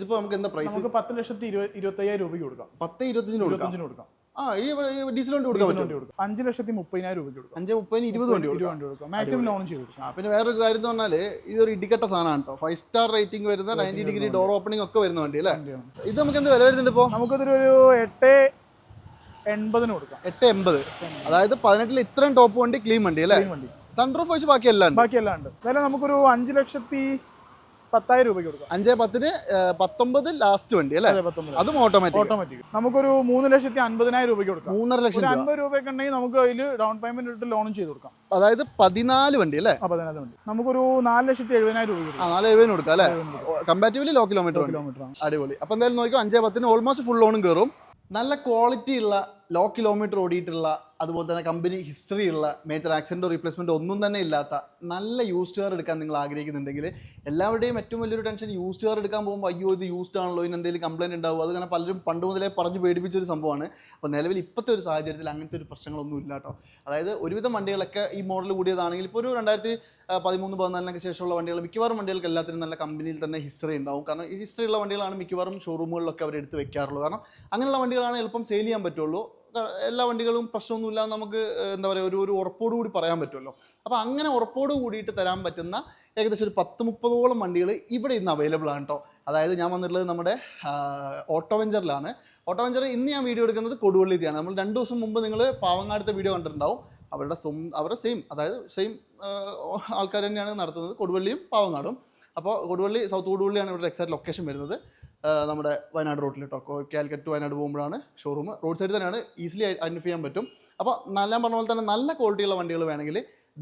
ഇതിപ്പോ നമുക്ക് എന്താ പ്രൈസ് നമുക്ക് പത്ത് ലക്ഷത്തി ഇരുപത് ഇരുപത്തയ്യായിരം രൂപയ്ക്ക് കൊടുക്കാം. പത്ത് ഇരുപത്തഞ്ചിന് കൊടുക്കാം? കൊടുക്കാം. ആ ഈ ഡീസൽ വണ്ടി കൊടുക്കാം. അഞ്ച് ലക്ഷത്തി മുപ്പതിനായിരം രൂപയ്ക്ക് കൊടുക്കാം. അഞ്ച് മുപ്പതിന് ഇരുപത് വണ്ടി കൊടുക്കാം. മാക്സിമം ലോൺ ചെയ്ത് കൊടുക്കാം. പിന്നെ വേറൊരു കാര്യം എന്ന് പറഞ്ഞാൽ ഇതൊരു ഇടിക്കട്ട സാധനമാണ് കേട്ടോ ഫൈവ് സ്റ്റാർ റേറ്റിംഗ് വരുന്ന നയന്റി ഡിഗ്രി ഡോർ ഓപ്പണിംഗ് ഒക്കെ വരുന്ന വണ്ടി അല്ലേ? ഇത് നമുക്ക് എന്ത് വില വരുന്നുണ്ട് ഇപ്പോൾ നമുക്കതൊരു എട്ട് എൺപതിന് കൊടുക്കാം. എട്ട് എൺപത്. അതായത് പതിനെട്ടിൽ ഇത്രയും ടോപ്പ് വണ്ടി ക്ലീൻ വണ്ടി അല്ലേ? സൺറൂഫ് വെച്ച് ബാക്കി എല്ലാം ബാക്കി എല്ലാം ഉണ്ട്. വില നമുക്കൊരു അഞ്ച് ലക്ഷത്തി പത്തായിരം രൂപയ്ക്ക് കൊടുക്കാം. അഞ്ചേ പത്തിന് പത്തൊമ്പത് ലാസ്റ്റ് വണ്ടി അല്ലേ? അതെ ഓട്ടോമാറ്റിക് ഓട്ടോമാറ്റിക് നമുക്കൊരു മൂന്ന് ലക്ഷത്തി അൻപതിനായിരം രൂപയ്ക്ക് കൊടുക്കാം. മൂന്നര ലക്ഷം അൻപത് രൂപയൊക്കെ ഉണ്ടെങ്കിൽ നമുക്ക് അതിൽ ഡൗൺ പേയ്മെന്റ് ഇട്ട് ലോണും ചെയ്ത് കൊടുക്കാം. അതായത് പതിനാല് വണ്ടി അല്ലേ? പതിനാല് വണ്ടി. നമുക്കൊരു നാല് ലക്ഷത്തി എഴുപതിനായിരം രൂപ നാല് എഴുപതിന് കൊടുക്കാം അല്ലേ? കമ്പാറ്റീവ്ലി ലോ കിലോമീറ്റർ കിലോമീറ്റർ അടിപൊളി. അപ്പോൾ എന്തായാലും നോക്കിയോ അഞ്ചേ പത്തിന് ഓൾമോസ്റ്റ് ഫുൾ ലോണും കയറും നല്ല ക്വാളിറ്റി ഉള്ള ലോ കിലോമീറ്റർ ഓടിയിട്ടുള്ള അതുപോലെ തന്നെ കമ്പനി ഹിസ്റ്ററി ഉള്ള മേജർ ആക്സിഡന്റോ റീപ്ലേസ്മെന്റോ ഒന്നും തന്നെ ഇല്ലാത്ത നല്ല യൂസ്ഡ് കാർ എടുക്കാൻ നിങ്ങൾ ആഗ്രഹിക്കുന്നുണ്ടെങ്കിൽ എല്ലാവരുടെയും ഏറ്റവും വലിയൊരു ടെൻഷൻ യൂസ്ഡ് കാർ എടുക്കാൻ പോകുമ്പോൾ അയ്യോ ഇത് യൂസ്ഡ് ആണല്ലോ ഇതിന് എന്തെങ്കിലും കംപ്ലയിന്റ് ഉണ്ടാവും. അത് കാരണം പലരും പണ്ട് മുതലേ പറഞ്ഞ് പേടിപ്പിച്ചൊരു സംഭവമാണ്. അപ്പോൾ നിലവിൽ ഇപ്പോഴത്തെ ഒരു സാഹചര്യത്തിൽ അങ്ങനത്തെ ഒരു പ്രശ്നങ്ങളൊന്നും ഇല്ല കേട്ടോ. അതായത് ഒരുവിധം വണ്ടികളൊക്കെ ഈ മോഡൽ കൂടിയതാണെങ്കിൽ ഇപ്പോൾ ഒരു രണ്ടായിരത്തി പതിമൂന്ന് പതിനാലിനൊക്കെ ശേഷമുള്ള വണ്ടികൾ മിക്കവാറും വണ്ടികൾക്ക് എല്ലാത്തിനും നല്ല കമ്പനിയിൽ തന്നെ ഹിസ്റ്ററി ഉണ്ടാവും. കാരണം ഈ ഹിസ്റ്ററി ഉള്ള വണ്ടികളാണ് മിക്കവാറും ഷോറൂമുകളിലൊക്കെ അവർ എടുത്ത് വെക്കാറുള്ളൂ കാരണം അങ്ങനെയുള്ള വണ്ടികളാണ് എളുപ്പം സെയിൽ ചെയ്യാൻ പറ്റുള്ളൂ. എല്ലാ വണ്ടികളും പ്രശ്നമൊന്നുമില്ല നമുക്ക് എന്താ പറയുക ഒരു ഒരു ഉറപ്പോട് കൂടി പറയാൻ പറ്റുമല്ലോ. അപ്പോൾ അങ്ങനെ ഉറപ്പോട് കൂടിയിട്ട് തരാൻ പറ്റുന്ന ഏകദേശം ഒരു പത്ത് മുപ്പതോളം വണ്ടികൾ ഇവിടെ ഇന്ന് അവൈലബിൾ ആണ് കേട്ടോ അതായത് ഞാൻ വന്നിട്ടുള്ളത് നമ്മുടെ ഓട്ടോ വെഞ്ചറിലാണ് ഓട്ടോ വെഞ്ചർ ഇന്ന് ഞാൻ വീഡിയോ എടുക്കുന്നത് കൊടുവള്ളിയാണ് നമ്മൾ രണ്ട് ദിവസം മുമ്പ് നിങ്ങൾ പാവങ്ങാടത്തെ വീഡിയോ കണ്ടിട്ടുണ്ടാവും. അവരുടെ അവരുടെ സെയിം അതായത് സെയിം ആൾക്കാർ തന്നെയാണ് നടത്തുന്നത്. കൊടുവള്ളിയും പാവങ്ങാടും. അപ്പോൾ കൊടുവള്ളി സൗത്ത് കൊടുവള്ളിയാണ് ഇവിടെ എക്സാക്ട് ലൊക്കേഷൻ വരുന്നത്. നമ്മുടെ വയനാട് റോഡിൽ കേട്ടോ കാലിക്കറ്റ് വയനാട് പോകുമ്പോഴാണ് ഷോറൂം റോഡ് സൈഡിൽ തന്നെയാണ് ഈസിലി ഐഡന്റിഫൈ ചെയ്യാൻ പറ്റും. അപ്പോൾ നല്ല പറഞ്ഞ പോലെ തന്നെ നല്ല ക്വാളിറ്റിയുള്ള വണ്ടികൾ വേണമെങ്കിൽ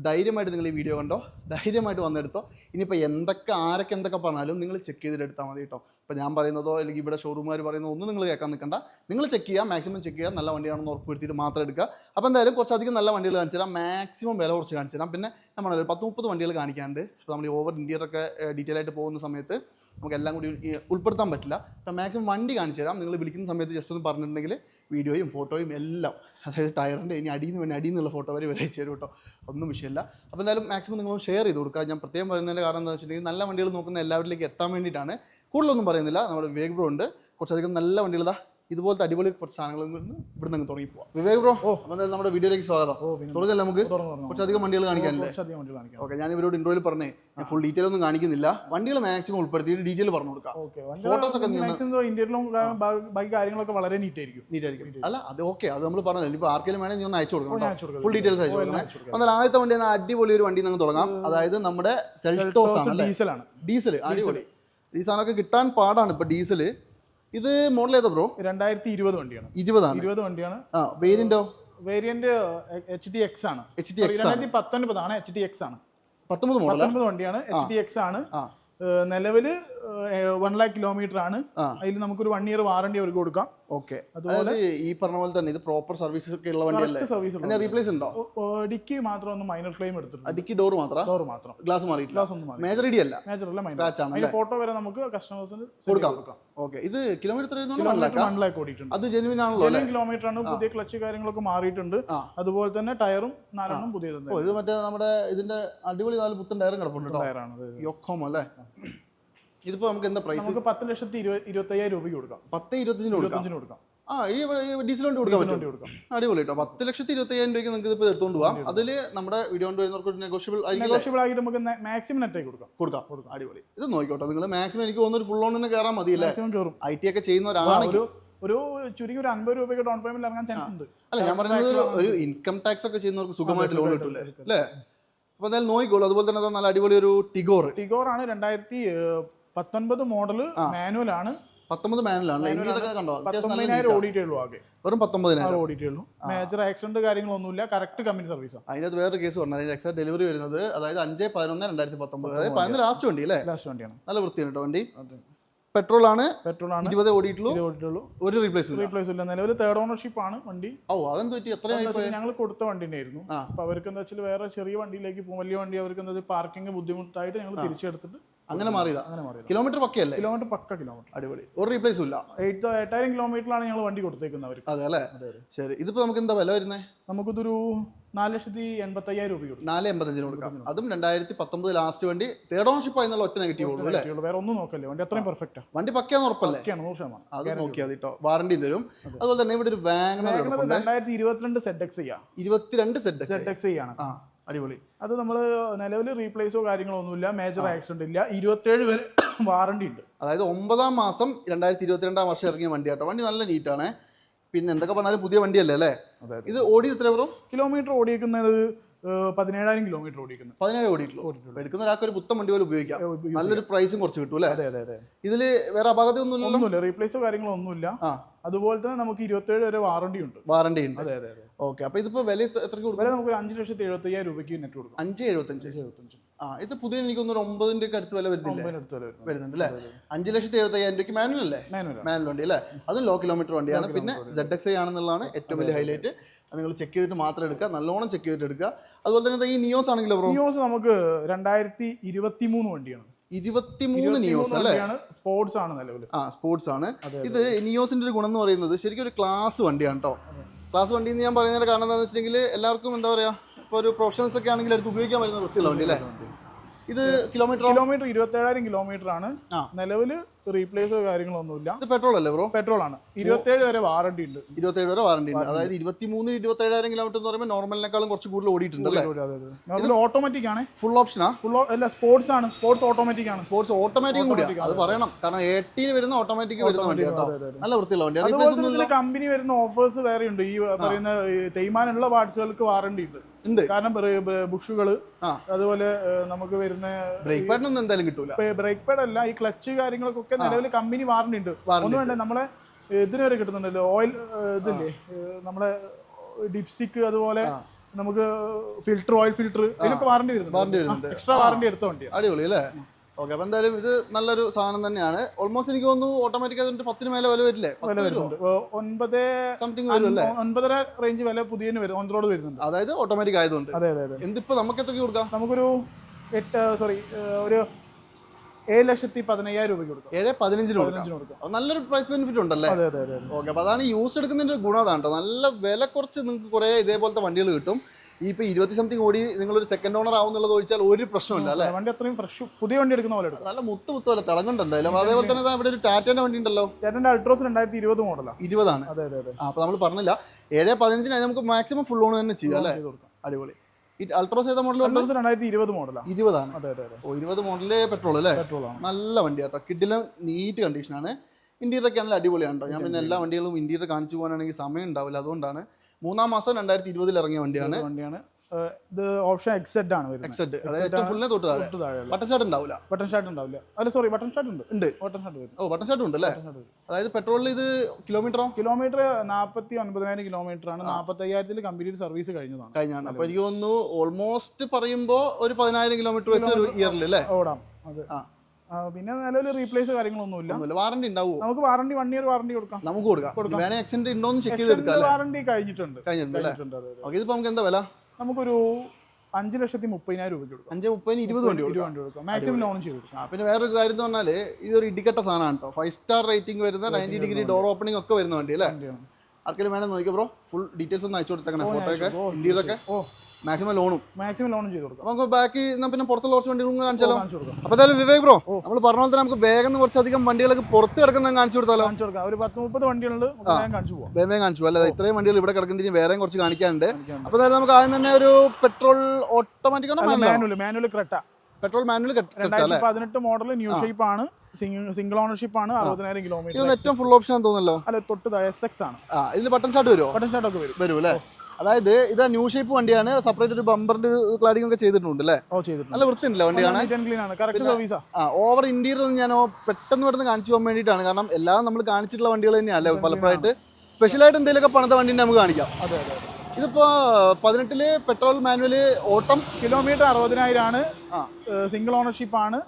ധൈര്യമായിട്ട് നിങ്ങൾ ഈ വീഡിയോ കണ്ടോ? ധൈര്യമായിട്ട് വന്നെടുത്തോ. ഇനിയിപ്പോൾ എന്തൊക്കെ ആരൊക്കെ എന്തൊക്കെ പറഞ്ഞാലും നിങ്ങൾ ചെക്ക് ചെയ്തിട്ട് എടുത്താൽ മതി കേട്ടോ ഇപ്പോൾ ഞാൻ പറയുന്നതോ അല്ലെങ്കിൽ ഇവിടെ ഷോറൂമുകാർ പറയുന്നതോ ഒന്നും നിങ്ങൾ കേൾക്കാൻ നിൽക്കണ്ട. നിങ്ങൾ ചെക്ക് ചെയ്യുക മാക്സിമം ചെക്ക് ചെയ്യുക നല്ല വണ്ടിയാണെന്ന് ഉറപ്പ് വരുത്തിയിട്ട് മാത്രം എടുക്കുക. അപ്പോൾ എന്തായാലും കുറച്ചധികം നല്ല വണ്ടികൾ കാണിച്ചു തരാം. മാക്സിമം വില കുറച്ച് കാണിച്ചു തരാം. പിന്നെ നമ്മൾ പത്ത് മുപ്പത് വണ്ടികൾ കാണിക്കാണ്ട് അപ്പോൾ നമ്മൾ ഓവർ ഇന്ത്യയിലൊക്കെ ഡീറ്റെയിൽ ആയിട്ട് പോകുന്ന സമയത്ത് നമുക്ക് എല്ലാം കൂടി ഉൾപ്പെടുത്താൻ പറ്റില്ല. അപ്പോൾ മാക്സിമം വണ്ടി കാണിച്ചു തരാം. നിങ്ങൾ വിളിക്കുന്ന സമയത്ത് ജസ്റ്റ് ഒന്ന് പറഞ്ഞിട്ടുണ്ടെങ്കിൽ വീഡിയോയും ഫോട്ടോയും എല്ലാം അതായത് ടയറിന്റെ ഇനി അടിയിൽ നിന്ന് വേണ്ടി അടിയിൽ നിന്നുള്ള ഫോട്ടോ വരെ വരെ അയച്ചു തരും കേട്ടോ. ഒന്നും വിഷയമില്ല. അപ്പോൾ എന്തായാലും മാക്സിമം നിങ്ങൾ ഷെയർ ചെയ്ത് കൊടുക്കുക. ഞാൻ പ്രത്യേകം പറയുന്നതിന്റെ കാരണം എന്താ വെച്ചിട്ടുണ്ടെങ്കിൽ നല്ല വണ്ടികൾ നോക്കുന്ന എല്ലാവരിലേക്ക് എത്താൻ വേണ്ടിയിട്ടാണ്. കൂടുതലൊന്നും പറയുന്നില്ല. നമ്മുടെ വിവേക് ബ്രോ ഉണ്ട്. കുറച്ചധികം നല്ല വണ്ടികൾ ഇതുപോലത്തെ അടിപൊളി കുറച്ച് നിന്ന് ഇവിടെ നിന്ന് തുടങ്ങി പോവാം വിവേക് ബ്രോ ഓ. അപ്പോൾ നമ്മുടെ വീഡിയോയിലേക്ക് സ്വാഗതം. ഓ പിന്നെ നമുക്ക്? കുറച്ചധികം വണ്ടികൾ കാണിക്കാനല്ലേ? ഓക്കെ ഞാൻ ഇവരോട് ഇൻട്രോയിൽ പറഞ്ഞേ. ഞാൻ ഫുൾ ഡീറ്റെയിൽ ഒന്നും കാണിക്കുന്നില്ല. വണ്ടികൾ മാക്സിമം ഉൾപ്പെടുത്തിയിട്ട് ഡീറ്റെയിൽ പറഞ്ഞു കൊടുക്കാം. ഫോട്ടോസ് ഒക്കെ ഇന്ത്യയിലും ബാക്കി കാര്യങ്ങളൊക്കെ വളരെ നീറ്റ് ആയിരിക്കും. നീറ്റ് ആയിരിക്കും. അല്ല അത് ഓക്കെ അത് നമ്മൾ പറഞ്ഞല്ലോ. ഇപ്പോൾ ആർക്കെങ്കിലും വേണമെങ്കിൽ നീ ഒന്ന് അയച്ചു കൊടുക്കണം. ഫുൾ ഡീറ്റെയിൽസ് അയച്ചു കൊടുക്കണം. എന്നാൽ ആദ്യത്തെ വണ്ടി അടിപൊളി ഒരു വണ്ടി നമുക്ക് തുടങ്ങാം. അതായത് നമ്മുടെ സെൽട്ടോസ് ആണ് ഡീസലാണ് ഡീസൽ അടിപൊളി. ഈ സാധനമൊക്കെ കിട്ടാൻ പാടാണ് ഇപ്പൊ ഡീസൽ ഇത് മോഡൽ ഏതാ ബ്രോ രണ്ടായിരത്തി ഇരുപത് വണ്ടിയാണ്. ഇരുപതാണ്. ഇരുപത് വണ്ടിയാണ്. ആ വേരിയന്റോ വേരിയന്റ് എച്ച് ഡി എക്സ് ആണ്. എച്ച് ഡി എക്സ് ആണ്. രണ്ടായിരത്തി പത്തൊൻപതാണ് എച്ച് ഡി എക്സ് ആണ്. പത്തൊമ്പത് മോഡൽ പത്തൊൻപത് വണ്ടിയാണ് എച്ച് ഡി എക്സ് ആണ്. നിലവിൽ വൺ ലാക്ക് കിലോമീറ്റർ ആണ്. അതിൽ നമുക്കൊരു വൺ ഇയർ വാറണ്ടി അവർക്ക് കൊടുക്കാം. ഓക്കെ. അതുപോലെ ഈ പറഞ്ഞ പോലെ തന്നെ ഇത് പ്രോപ്പർ സർവീസസ് ഒക്കെ ഉള്ള വണ്ടിയല്ലേ? സർവീസ് റീപ്ലേസ് ഉണ്ടോ? ഡിക്കി മാത്രം ഒന്ന് മൈനർ ക്ലെയിം എടുത്തിട്ടുണ്ട്. ഡിക്കി ഡോർ മാത്രം? ഡോർ മാത്രം. ഗ്ലാസ് മാറിയിട്ടില്ല. ഗ്ലാസ് ഒന്നും മേജർ ഇടി അല്ല മേജർ അല്ല മൈനർ സ്ക്രാച്ച് ആണ് ഫോട്ടോ വരെ നമുക്ക് കസ്റ്റമേഴ്സിന് കൊടുക്കാം. ഓക്കെ ഇത് കിലോമീറ്റർ വൺ ലാക്ക് ഓടിയിട്ടുണ്ട്. അത് ജെനുവിൻ ആണല്ലോ കിലോമീറ്റർ ആണ് പുതിയ ക്ലച്ച് കാര്യങ്ങളൊക്കെ മാറിയിട്ടുണ്ട്. അതുപോലെ തന്നെ ടയറും നാലെണ്ണം പുതിയത് ഓ ഇത് മറ്റേ നമ്മുടെ ഇതിന്റെ അടിപൊളി നാല് പുത്തൻ ടയറും കിടപ്പുണ്ട് ടയറാണ് അത്. ഇതിപ്പോ നമുക്ക് എന്താ പ്രൈസ് നമുക്ക് പത്ത് ലക്ഷത്തി ഇരുപത് ഇരുപത്തയ്യായിരം രൂപയ്ക്ക് കൊടുക്കാം. പത്ത് ഇരുപത്തഞ്ചിന് കൊടുക്കാം? കൊടുക്കാം. ആ ഈ ഡീസൽ വണ്ടി കൊടുക്കാൻ പറ്റും. അടിപൊളി കേട്ടോ പത്ത് ലക്ഷത്തി ഇരുപത്തി അയ്യായിരം രൂപയ്ക്ക് നിങ്ങൾക്ക് ഇപ്പോൾ എടുത്തുകൊണ്ട് പോകാം അതിൽ നമ്മുടെ വീഡിയോ കൊണ്ട് വരുന്നവർക്ക് നെഗോഷ്യബിൾ നെഗോഷ്യബിൾ ആയിട്ട് നമുക്ക് മാക്സിമം നെറ്റായി കൊടുക്കാം. കൊടുക്കാം. കൊടുക്കാം. അടിപൊളി. ഇത് നോക്കിക്കോട്ടോ. നിങ്ങൾ മാക്സിമം എനിക്ക് തോന്നുന്നു ഒരു ഫുൾ ഓൺ തന്നെ കയറാൻ മതിയല്ലേ ഐ ടി ഒക്കെ ചെയ്യുന്നവരാണെങ്കിൽ ഒരു ഒരു ചുരുങ്ങി ഒരു അൻപത് രൂപയ്ക്ക് ഡൗൺ പേയ്മെന്റ് ഇറങ്ങാൻ ചാൻസ് ഉണ്ട്. അല്ല ഞാൻ പറയുന്നത് ഒരു ഒരു ഇൻകം ടാക്സ് ഒക്കെ ചെയ്യുന്നവർക്ക് സുഖമായിട്ട് ലോൺ കിട്ടില്ലേ അല്ലേ? അപ്പോൾ എന്തായാലും നോക്കിക്കോളൂ. അതുപോലെ തന്നെ നല്ല അടിപൊളി ഒരു ടിഗോർ ടിഗോർ ആണ് രണ്ടായിരത്തി പത്തൊൻപത് മോഡൽ മാനുവൽ ആണ് പത്തൊമ്പത് മാനുവലാണ്. ഇന്ത്യയിലൊക്കെ കണ്ടോ? പത്തൊമ്പതിനായിരം ഓടിയിട്ടേ ഉള്ളൂ ആകെ. വെറും പത്തൊമ്പതിനായിരം. ഓടിയിട്ടേ ഉള്ളൂ മേജർ ആക്സിഡന്റ് കാര്യങ്ങളൊന്നുമില്ല. കറക്റ്റ് കമ്പനി സർവീസാണ് അതിനകത്ത് വേറൊരു കേസ് പറഞ്ഞു എക്സാക്ട് ഡെലിവറി വരുന്നത് അതായത് അഞ്ച് പതിനൊന്ന് രണ്ടായിരത്തി പത്തൊമ്പത്. അതായത് പതിനൊന്ന് ലാസ്റ്റ് വണ്ടി അല്ലേ? ലാസ്റ്റ് വണ്ടിയാണ്. നല്ല വൃത്തിയാണ് കേട്ടോ വണ്ടി. പെട്രോൾ ആണ് പെട്രോൾ ആണ് ഇരുപത് ഓടിയിട്ടുള്ളൂ. ഒരു റീപ്ലേസ് റീപ്ലേസ് ഇല്ല. നിലവിൽ തേർഡ് ഓണർഷിപ്പ് ആണ് വണ്ടി. ഓ അതെന്ത് പറ്റി? എത്ര ഞങ്ങൾ കൊടുത്ത വണ്ടി ആയിരുന്നു അപ്പൊ അവർക്ക് എന്താ വെച്ചാൽ വേറെ ചെറിയ വണ്ടിയിലേക്ക് പോകും വലിയ വണ്ടി അവർക്ക് എന്താ പാർക്കിംഗ് ബുദ്ധിമുട്ടായിട്ട് ഞങ്ങൾ തിരിച്ചെടുത്തിട്ട് അങ്ങനെ മാറിയതാ. അങ്ങനെ മാറി കിലോമീറ്റർ പക്കയല്ലേ? കിലോമീറ്റർ പക്ക കിലോമീറ്റർ. അടിപൊളി. ഒരു റീപ്ലേസും ഇല്ല. എയ്റ്റ് എട്ടായിരം കിലോമീറ്ററിലാണ് ഞങ്ങൾ വണ്ടി കൊടുത്തേക്കുന്നത് അതെ അല്ലേ? അതെ അതെ. ശരി. ഇതിപ്പോ നമുക്ക് എന്താ വില വരുന്നത് നമുക്കിതൊരു നാല് ലക്ഷത്തി എൺപത്തയ്യായിരം രൂപ കൊടുക്കും. നാല് എൺപത്തഞ്ചിന് കൊടുക്കാം. അതും രണ്ടായിരത്തി പത്തൊമ്പത് ലാസ്റ്റ് വണ്ടി തേർഡ് ഓൺഷിപ്പ് ആയിരുന്നുള്ള ഒറ്റ നെഗറ്റീവ് ഉള്ളൂ അല്ലേ? വേറെ ഒന്നും നോക്കല്ലേ? വണ്ടി അത്രയും പെർഫെക്റ്റ് വണ്ടി പക്കയാന്ന് ഉറപ്പല്ലേ? ഒക്കെയാണ് നൂറ് ശതമാനം. അത് നോക്കിയാൽ കേട്ടോ വാറണ്ടി തരും. അതുപോലെ തന്നെ ഇവിടെ ഒരു വാഗണർ രണ്ടായിരത്തി ഇരുപത്തിരണ്ട് സെറ്റ് എക്സ് ചെയ്യാം ഇരുപത്തിരണ്ട് സെറ്റ് സെറ്റ് എക്സ് ചെയ്യാണ് ആ. അടിപൊളി. അത് നമ്മൾ നിലവിൽ റീപ്ലേസോ കാര്യങ്ങളോ ഒന്നുമില്ല. മേജർ ആക്സിഡന്റ് ഇല്ല. ഇരുപത്തേഴ് വരെ വാറണ്ടി ഉണ്ട്. അതായത് ഒമ്പതാം മാസം രണ്ടായിരത്തി ഇരുപത്തിരണ്ടാം വർഷം ഇറങ്ങിയ വണ്ടി കേട്ടോ. വണ്ടി നല്ല നീറ്റാണ് പിന്നെ എന്തൊക്കെ പറഞ്ഞാലും പുതിയ വണ്ടിയല്ലേ അല്ലേ? ഇത് ഓടി എത്ര ബ്രോ കിലോമീറ്റർ ഓടിയിരിക്കുന്നത് പതിനേഴായിരം കിലോമീറ്റർ ഓടിക്കുന്നത് പതിനേഴ് ഓടിയിട്ടുള്ളൂ. എടുക്കുന്ന ഒരാൾക്ക് ഒരു പുത്തൻ വണ്ടി പോലെ ഉപയോഗിക്കാം. നല്ലൊരു പ്രൈസും കുറച്ച് കിട്ടും അല്ലേ? അതെ അതെ അതെ. ഇതിൽ വേറെ അപാകതയൊന്നുമില്ലല്ലോ ഒന്നുമില്ല. റീപ്ലേസോ കാര്യങ്ങളോ ഒന്നുമില്ല. അതുപോലെ തന്നെ നമുക്ക് ഇരുപത്തേഴ് വരെ വാറണ്ടി ഉണ്ട്. വാറണ്ടി ഉണ്ട്. അതെ അതെ അതെ. ഓക്കെ അപ്പൊ ഇതിപ്പോ വില എത്ര- കൊടുക്കും? വില നമുക്ക് അഞ്ച് ലക്ഷത്തി എഴുപത്തി അയ്യായിരം രൂപയ്ക്ക് നെറ്റ് കൊടുക്കും. അഞ്ച് എഴുപത്തഞ്ച്. അഞ്ച് എഴുപത്തഞ്ച്. ആ ഇത് പുതിയ എനിക്കൊന്ന് ഒരു ഒമ്പതിന്റെ ഒക്കെ അടുത്ത് വില വരുന്നില്ല? വരുന്നുണ്ട്. അല്ലേ? അഞ്ച് ലക്ഷത്തി എഴുപത്തി അയ്യായിരം രൂപയ്ക്ക് മാനുവൽ അല്ലേ? മാനുവൽ വണ്ടി അല്ലേ? അതും ലോ കിലോമീറ്റർ വണ്ടിയാണ്. പിന്നെ സെഡ് എക്സ് ഐ ആണെന്നുള്ളതാണ് ഏറ്റവും വലിയ ഹൈലൈറ്റ് അത്. നിങ്ങൾ ചെക്ക് ചെയ്തിട്ട് മാത്രം എടുക്കുക. നല്ലോണം ചെക്ക് ചെയ്തിട്ട് എടുക്കുക. അതുപോലെ തന്നെ ഈ നിയോസ് ആണെങ്കിലോ നിയോസ് നമുക്ക് രണ്ടായിരത്തി ഇരുപത്തി മൂന്ന് വണ്ടിയാണ്. ഇരുപത്തിമൂന്ന് നിയോസ് അല്ലേ? സ്പോർട്സ് ആണ് നിലവിൽ ആ സ്പോർട്സ് ആണ്. ഇത് നിയോസിന്റെ ഒരു ഗുണം എന്ന് പറയുന്നത് ശരിക്കും ഒരു ക്ലാസ് വണ്ടിയാണ് കേട്ടോ ക്ലാസ് വണ്ടി എന്ന് ഞാൻ പറയുന്നതിന് കാരണം എന്താണെന്ന് വെച്ചിട്ടുണ്ടെങ്കിൽ എല്ലാവർക്കും എന്താ പറയുക ഇപ്പോൾ ഒരു പ്രൊഫഷണൽസ് ഒക്കെ ആണെങ്കിൽ എടുത്ത് ഉപയോഗിക്കാൻ പറ്റുന്ന വൃത്തിയുള്ള വണ്ടി അല്ലേ ഇത് കിലോമീറ്റർ കിലോമീറ്റർ ഇരുപത്തേഴായിരം കിലോമീറ്റർ ആണ്. നിലവിൽ റീപ്ലേസോ കാര്യങ്ങളോ ഒന്നുമില്ല ഇത് പെട്രോൾ അല്ലേ ബ്രോ പെട്രോൾ ആണ്. ഇരുപത്തേഴ് വരെ വാറണ്ടി ഉണ്ട്. ഇരുപത്തേഴ് വരെ വാറണ്ടി ഉണ്ട്. അതായത് ഇരുപത്തിമൂന്ന് ഇരുപത്തേഴായിരം കിലോമീറ്റർ എന്ന് പറയുമ്പോൾ നോർമലിനേക്കാളും കുറച്ച് കൂടുതൽ ഓടിയിട്ടുണ്ട് നോർമൽ ഓട്ടോമാറ്റിക് ആണ്. ഫുൾ ഓപ്ഷനാ ഫുൾ അല്ല സ്പോർട്സ് ആണ്. സ്പോർട്സ് ഓട്ടോമാറ്റിക് ആണ്. സ്പോർട്സ് ഓട്ടോമാറ്റിക് കൂടിയാണ് അത് പറയണം. കാരണം എട്ടിൽ വരുന്ന ഓട്ടോമാറ്റിക് വരുന്ന വണ്ടി കേട്ടോ. നല്ല വൃത്തിയുള്ള വണ്ടി കമ്പനി വരുന്ന ഓഫേഴ്സ് വേറെ ഉണ്ട്. ഈ പറയുന്ന തേയ്മാനുള്ള പാർട്സുകൾക്ക് വാറണ്ടി ഉണ്ട്. ഉണ്ട്. കാരണം ബുഷുകൾ അതുപോലെ നമുക്ക് വരുന്ന ബ്രേക്ക് പാഡിനൊന്നും എന്തായാലും കിട്ടൂല. ബ്രേക്ക് പാഡ് അല്ല ഈ ക്ലച്ച് കാര്യങ്ങൾക്കൊക്കെ നിലവിൽ കമ്പനി വാറണ്ടി ഉണ്ട് ഒന്നും വേണ്ട നമ്മളെ ഇതിന് വരെ കിട്ടുന്നുണ്ടല്ലോ. ഓയിൽ ഇതില്ലേ നമ്മളെ ഡിപ്സ്റ്റിക്ക് അതുപോലെ നമുക്ക് ഫിൽട്ടർ ഓയിൽ ഫിൽട്ടർ ഇതിനൊക്കെ വാറണ്ടി വരുന്നുണ്ട്. എക്സ്ട്രാ വാറണ്ടി എടുത്ത വണ്ടിയാണ് അടിപൊളി അല്ലേ? ഓക്കെ അപ്പൊ എന്തായാലും ഇത് നല്ലൊരു സാധനം തന്നെയാണ്. ഓൾമോസ്റ്റ് എനിക്ക് തോന്നുന്നു ഓട്ടോമാറ്റിക് അതിന്റെ പത്തിന് മേലെ വില വരില്ലേ? ഒൻപത് സംതിങ് വരും ഒൻപതര റേഞ്ച് വില പുതിയ വരും ഓൺറോഡ് വരുന്നുണ്ട്. അതായത് ഓട്ടോമാറ്റിക് ആയതുകൊണ്ട്. അതെ അതെ എന്തിപ്പോ നമുക്ക് എത്ര കൊടുക്കാം? നമുക്കൊരു എട്ട് സോറി ഒരു ഏഴ് ലക്ഷത്തി പതിനയ്യായിരം രൂപയ്ക്ക് കൊടുക്കാം. ഏഴ് പതിനഞ്ചിന് കൊടുക്കാം. നല്ലൊരു പ്രൈസ് ബെനിഫിറ്റ് ഉണ്ടല്ലേ? അതെ അതെ. ഓക്കെ അപ്പൊ അതാണ് യൂസ് എടുക്കുന്നതിന്റെ ഗുണം അതാണ് നല്ല വില കുറച്ച് നിങ്ങൾക്ക് കുറെ ഇതേപോലത്തെ വണ്ടികൾ കിട്ടും. ഈ ഇപ്പൊ ഇരുപത്തി സംതിങ് ഓടി നിങ്ങൾ ഒരു സെക്കൻഡ് ഓണർ ആവുന്നുള്ളത് ചോദിച്ചാൽ ഒരു പ്രശ്നമില്ല അല്ലേ? വണ്ടി അത്രയും ഫ്രഷ് പുതിയ വണ്ടി എടുക്കുന്ന പോലെ നല്ല മുത്ത് മുത്ത പോലെ തിളങ്ങുണ്ട് എന്തായാലും. അതേപോലെ തന്നെ ഇവിടെ ഒരു ടാറ്റന്റെ വണ്ടി ഉണ്ടല്ലോ. ടാറ്റന്റെ അൾട്രോസ് രണ്ടായിരത്തി ഇരുപത് മോഡലാണ് ഇരുപതാണ്. അതെ അതെ അതെ. അപ്പൊ നമ്മൾ പറഞ്ഞില്ല. ഏഴ് പതിനഞ്ചിനായി നമുക്ക് മാക്സിമം ഫുൾ ഓൺ തന്നെ ചെയ്യാം അല്ലേ? അടിപൊളി. അൾട്രോസ് ഏതാ മോഡൽ അൾട്രോസ് രണ്ടായിരത്തി ഇരുപത് മോഡലാണ് ഇരുപതാണ്. അതെ അതെ ഓ ഇരുപത് മോഡൽ പെട്രോൾ അല്ലേ? പെട്രോൾ ആണ്. നല്ല വണ്ടിയാട്ടോ. കിഡിലെ നീറ്റ് കണ്ടീഷനാണ് ഇന്റീരിയർ ഒക്കെ നല്ല അടിപൊളിയാണ് കേട്ടോ ഞാൻ പിന്നെ എല്ലാ വണ്ടികളും ഇന്റീരിയർ കാണിച്ചു പോകാനാണെങ്കിൽ സമയം ഉണ്ടാവില്ല അതുകൊണ്ടാണ് മൂന്നാം മാസം രണ്ടായിരത്തി ഇരുപതിൽ ഇറങ്ങിയ വണ്ടിയാണ്. വണ്ടിയാണ്. ഇത് ഓപ്ഷൻ എക്സെഡ് ആണ് ബട്ടൺ ഷാട്ട് ഉണ്ടാവില്ല ബട്ടൺ ഷാട്ട് ഉണ്ടാവില്ല. അല്ല സോറി ബട്ടൺ ഷാട്ട് ഉണ്ട്. ഉണ്ട്. ബട്ടൺ വരും ഓ ബട്ടൺ ഷാട്ട് ഉണ്ട് അല്ലേ? അതായത് പെട്രോളിൽ ഇത് കിലോമീറ്ററോ കിലോമീറ്റർ നാൽപ്പത്തി ഒൻപതിനായിരം കിലോമീറ്റർ ആണ്. നാൽപ്പത്തി അയ്യായിരത്തിൽ കംപ്ലീറ്റ് സർവീസ് കഴിഞ്ഞതാണ്. കഴിഞ്ഞാണ് അപ്പൊ എനിക്ക് തോന്നുന്നു ഓൾമോസ്റ്റ് പറയുമ്പോൾ ഒരു പതിനായിരം കിലോമീറ്റർ വെച്ച് ഒരു ഇയറിൽ അല്ലേ? ഓടാം. അതെ. ആ. പിന്നെ നിലവിൽ റീപ്ലേസ് കാര്യങ്ങളൊന്നുമില്ല. വാറണ്ടി ഉണ്ടാവുമോ നമുക്ക് വാറണ്ടി വൺ ഇയർ വാറണ്ടി കൊടുക്കാം. നമുക്ക് കൊടുക്കാം. വേണേ എക്സെന്റ് ഉണ്ടോ എന്ന് ചെക്ക് ചെയ്ത് വാറണ്ടി കഴിഞ്ഞിട്ടുണ്ട്. കഴിഞ്ഞിട്ടുണ്ട് ഇതിപ്പോ നമുക്ക് എന്താ വില? നമുക്കൊരു അഞ്ച് ലക്ഷത്തി മുപ്പതിനായിരം രൂപയ്ക്ക് കൊടുക്കാം. അഞ്ച് മുപ്പതിന് ഇരുപത് വണ്ടി ഇരുപത് വണ്ടി കൊടുക്കാം. മാക്സിമം ലോൺ ചെയ്ത് കൊടുക്കാം. പിന്നെ വേറൊരു കാര്യം എന്ന് പറഞ്ഞാൽ ഇതൊരു ഇടിക്കട്ട സാധനമാണ് കേട്ടോ. ഫൈവ് സ്റ്റാർ റേറ്റിംഗ് വരുന്ന നയന്റി ഡിഗ്രി ഡോർ ഓപ്പണിംഗ് ഒക്കെ വരുന്ന വണ്ടി അല്ലേ. ആർക്കെങ്കിലും വേണം നോക്കിയ ബ്രോ. ഫുൾ ഡീറ്റെയിൽസ് ഒന്ന് അയച്ചു കൊടുത്തേക്കണേ ഫോട്ടോ ഒക്കെ. ഇന്റീരിയർ ഓ മാക്സിമം ലോണും മാക്സിമം ലോണും ചെയ്ത് കൊടുക്കാം. നമുക്ക് ബാക്കി പിന്നെ പുറത്തുള്ള കുറച്ച് വണ്ടികളും കാണിച്ചാലോ? അപ്പൊ എന്തായാലും വിവേക് ബ്രോ നമ്മൾ പറഞ്ഞ പോലെ തന്നെ നമുക്ക് വേഗം കുറച്ചധികം വണ്ടികളൊക്കെ പുറത്ത് കിടക്കുന്ന കാണിച്ചു കൊടുത്താലോ? കാണിച്ചു കൊടുക്കാം. ഒരു പത്ത് മുപ്പത് വണ്ടികളുണ്ട്. കാണിച്ചു പോകും വേഗം കാണിച്ചു അല്ലേ? ഇത്രയും വണ്ടികൾ ഇവിടെ കിടക്കുന്നതിന് വേറെ കുറച്ച് കാണിക്കാനുണ്ട്. കാണിക്കാം. അപ്പൊ എന്തായാലും നമുക്ക് ആദ്യം തന്നെ ഒരു petrol automatic manual manual Creta petrol manual രണ്ടായിരത്തി പതിനെട്ട് മോഡൽ ന്യൂ ഷേപ്പ് ആണ്. സിംഗിൾ ഓണർഷിപ്പ് ആണ്. അറുപതിനായിരം കിലോമീറ്റർ ഏറ്റവും ഫുൾ ഓപ്ഷൻ തോന്നുന്നല്ലോ? അല്ല തൊട്ട് എസ് എക്സ് ആണ്. ഇതിൽ ബട്ടൺ ഷാട്ട് വരുമോ ബട്ടൺ ഷാട്ട് ഒക്കെ വരും. വരും അല്ലേ അതായത് ഇത് ന്യൂ ഷേപ്പ് വണ്ടിയാണ്. സെപ്പറേറ്റ് ഒരു ബമ്പറിന്റെ ക്ലാഡിംഗ് ഒക്കെ ചെയ്തിട്ടുണ്ട് അല്ലേ നല്ല വൃത്തിയുണ്ടല്ലോ വണ്ടിയാണ് ഓവർ ഇന്റീരിയർ ഒന്നും ഞാൻ പെട്ടെന്ന് പെട്ടെന്ന് കാണിച്ചു പോകാൻ വേണ്ടിയിട്ടാണ്. കാരണം എല്ലാം നമ്മൾ കാണിച്ചിട്ടുള്ള വണ്ടികൾ തന്നെയല്ലേ പലപ്പോഴായിട്ട്. സ്പെഷ്യലായിട്ട് എന്തെങ്കിലുമൊക്കെ പണിത വണ്ടി നമുക്ക് കാണിക്കാം. അതെ അതെ ഇതിപ്പോ പതിനെട്ടിൽ പെട്രോൾ മാനുവൽ ഓട്ടം കിലോമീറ്റർ അറുപതിനായിരം ആണ് സിംഗിൾ ഓണർഷിപ്പ് ആണ്.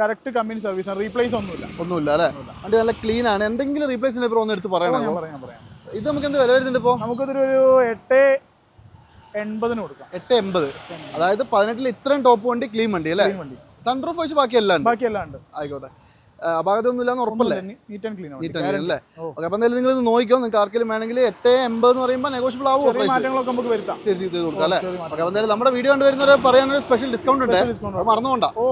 കറക്റ്റ് കമ്പനി സർവീസ് ആണ്. റീപ്ലേസ് ഒന്നുമില്ല. ഒന്നുമില്ല അല്ലേ വണ്ടി നല്ല ക്ലീൻ ആണ്. എന്തെങ്കിലും റീപ്ലേസ് ഒന്ന് എടുത്ത് ഞാൻ പറയാം പറയാം. ഇത് നമുക്ക് എന്ത് വില വരുന്നുണ്ട് ഇപ്പോൾ നമുക്കിതൊരു ഒരു എട്ട് എൺപതിന് കൊടുക്കാം. എട്ട് എൺപത്. അതായത് പതിനെട്ടിൽ ഇത്രയും ടോപ്പ് വണ്ടി ക്ലീൻ വണ്ടി അല്ലേ? വണ്ടി. സൺറൂഫ് വെച്ച് ബാക്കി എല്ലാം ഉണ്ട്. ബാക്കിയെല്ലാം ഉണ്ട്. ആയിക്കോട്ടെ. ഉറപ്പല്ലേ? Neat and clean neat and അല്ലേ? ഓ. ഓക്കെ അപ്പം എന്തായാലും നിങ്ങൾ നോക്കിക്കോ. നിങ്ങൾക്ക് ആർക്കെങ്കിലും വേണമെങ്കിൽ എട്ട് എൺപത് എന്ന് പറയുമ്പോൾ നെഗോഷ്യബിൾ ആവുമോ ചെറിയ മാറ്റങ്ങളൊക്കെ നമുക്ക് വരുത്താം. ശരി ചെയ്ത് കൊടുക്കാം അല്ലേ. ഓക്കെ എന്തായാലും നമ്മുടെ വീഡിയോ കണ്ടുവരുന്നവരെ പറയാനൊരു സ്പെഷ്യൽ ഡിസ്കൗണ്ട് ഉണ്ട്. മറന്നുകൊണ്ടാ ഓ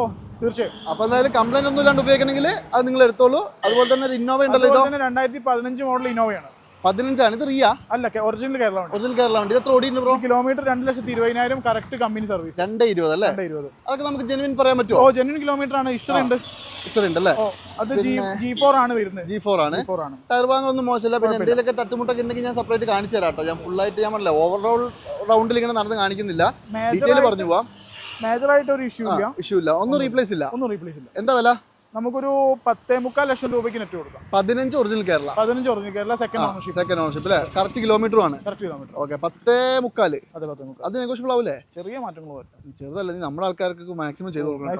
തീർച്ചയായും. അപ്പോൾ എന്തായാലും കംപ്ലൈന്റ് ഒന്നും ഇല്ലാണ്ട് ഉപയോഗിക്കണമെങ്കിൽ അത് നിങ്ങൾ എടുത്തോളൂ. അതുപോലെ തന്നെ ഒരു ഇന്നോവ ഉണ്ടല്ലോ രണ്ടായിരത്തി പതിനഞ്ച് മോഡൽ ഇന്നോവയാണ് പതിനഞ്ചാണ്. ഇത് റിയ? അല്ല ഒറിജിനൽ കേരള വണ്ടി. ഒറിജിനൽ കേരള വണ്ടി. എത്ര ഓടി ബ്രോ കിലോമീറ്റർ രണ്ട് ലക്ഷത്തി ഇരുപതിനായിരം കറക്റ്റ് കമ്പനി സർവീസ് രണ്ട് ഇരുപത് അല്ലേ? രണ്ട് ഇരുപത്. അതൊക്കെ നമുക്ക് ജെനുവിൻ പറയാൻ പറ്റുമോ ഓ ജെനുവിൻ കിലോമീറ്റർ ആണ്. ഇഷ്ടം ഉണ്ട്. ഉണ്ട് അല്ലേ അത് ജി ഫോർ ആണ് വരുന്നത്. ജി ഫോർ ആണ്. ടയർ ഭാഗങ്ങളൊന്നും മോശമില്ല. പിന്നെ എന്തെങ്കിലുമൊക്കെ തട്ടുമുട്ടൊക്കെ ഉണ്ടെങ്കിൽ ഞാൻ സെപ്പറേറ്റ് കാണിച്ചു തരാം കേട്ടോ. ഞാൻ ഫുള്ളായിട്ട് ഞാൻ പറഞ്ഞില്ല ഓവറോൾ റൗണ്ടിൽ ഇങ്ങനെ നടന്ന് കാണിക്കുന്നില്ല. ഡീറ്റെയിൽ പറഞ്ഞു പോവാം. മേജർ ആയിട്ട് ഒരു ഇഷ്യൂ ഇല്ല. ഇഷ്യൂ ഇല്ല. ഒന്നും റീപ്ലേസ് ഇല്ല. ഒന്നും റീപ്ലേസ് ഇല്ല. എന്താ വില? നമുക്കൊരു പത്തേ മുക്കാൽ ലക്ഷം രൂപയ്ക്ക് നെറ്റ് കൊടുക്കാം. പതിനഞ്ച് ഒറിജിനൽ കേരള. പതിനഞ്ച് original Kerala second ownership second ownership അല്ലേ കറക്റ്റ് കിലോമീറ്റർ ആണ്. കറക്റ്റ് കിലോമീറ്റർ ഓക്കെ പത്തേ മുക്കാൽ അതെ പത്തേ മുക്കാൽ അത് നെഗോഷ്യബിൾ ആവില്ലേ ചെറിയ മാറ്റങ്ങൾ വരും. ചെറുതല്ല നീ നമ്മുടെ ആൾക്കാർക്ക് മാക്സിമം ചെയ്ത് കൊടുക്കണം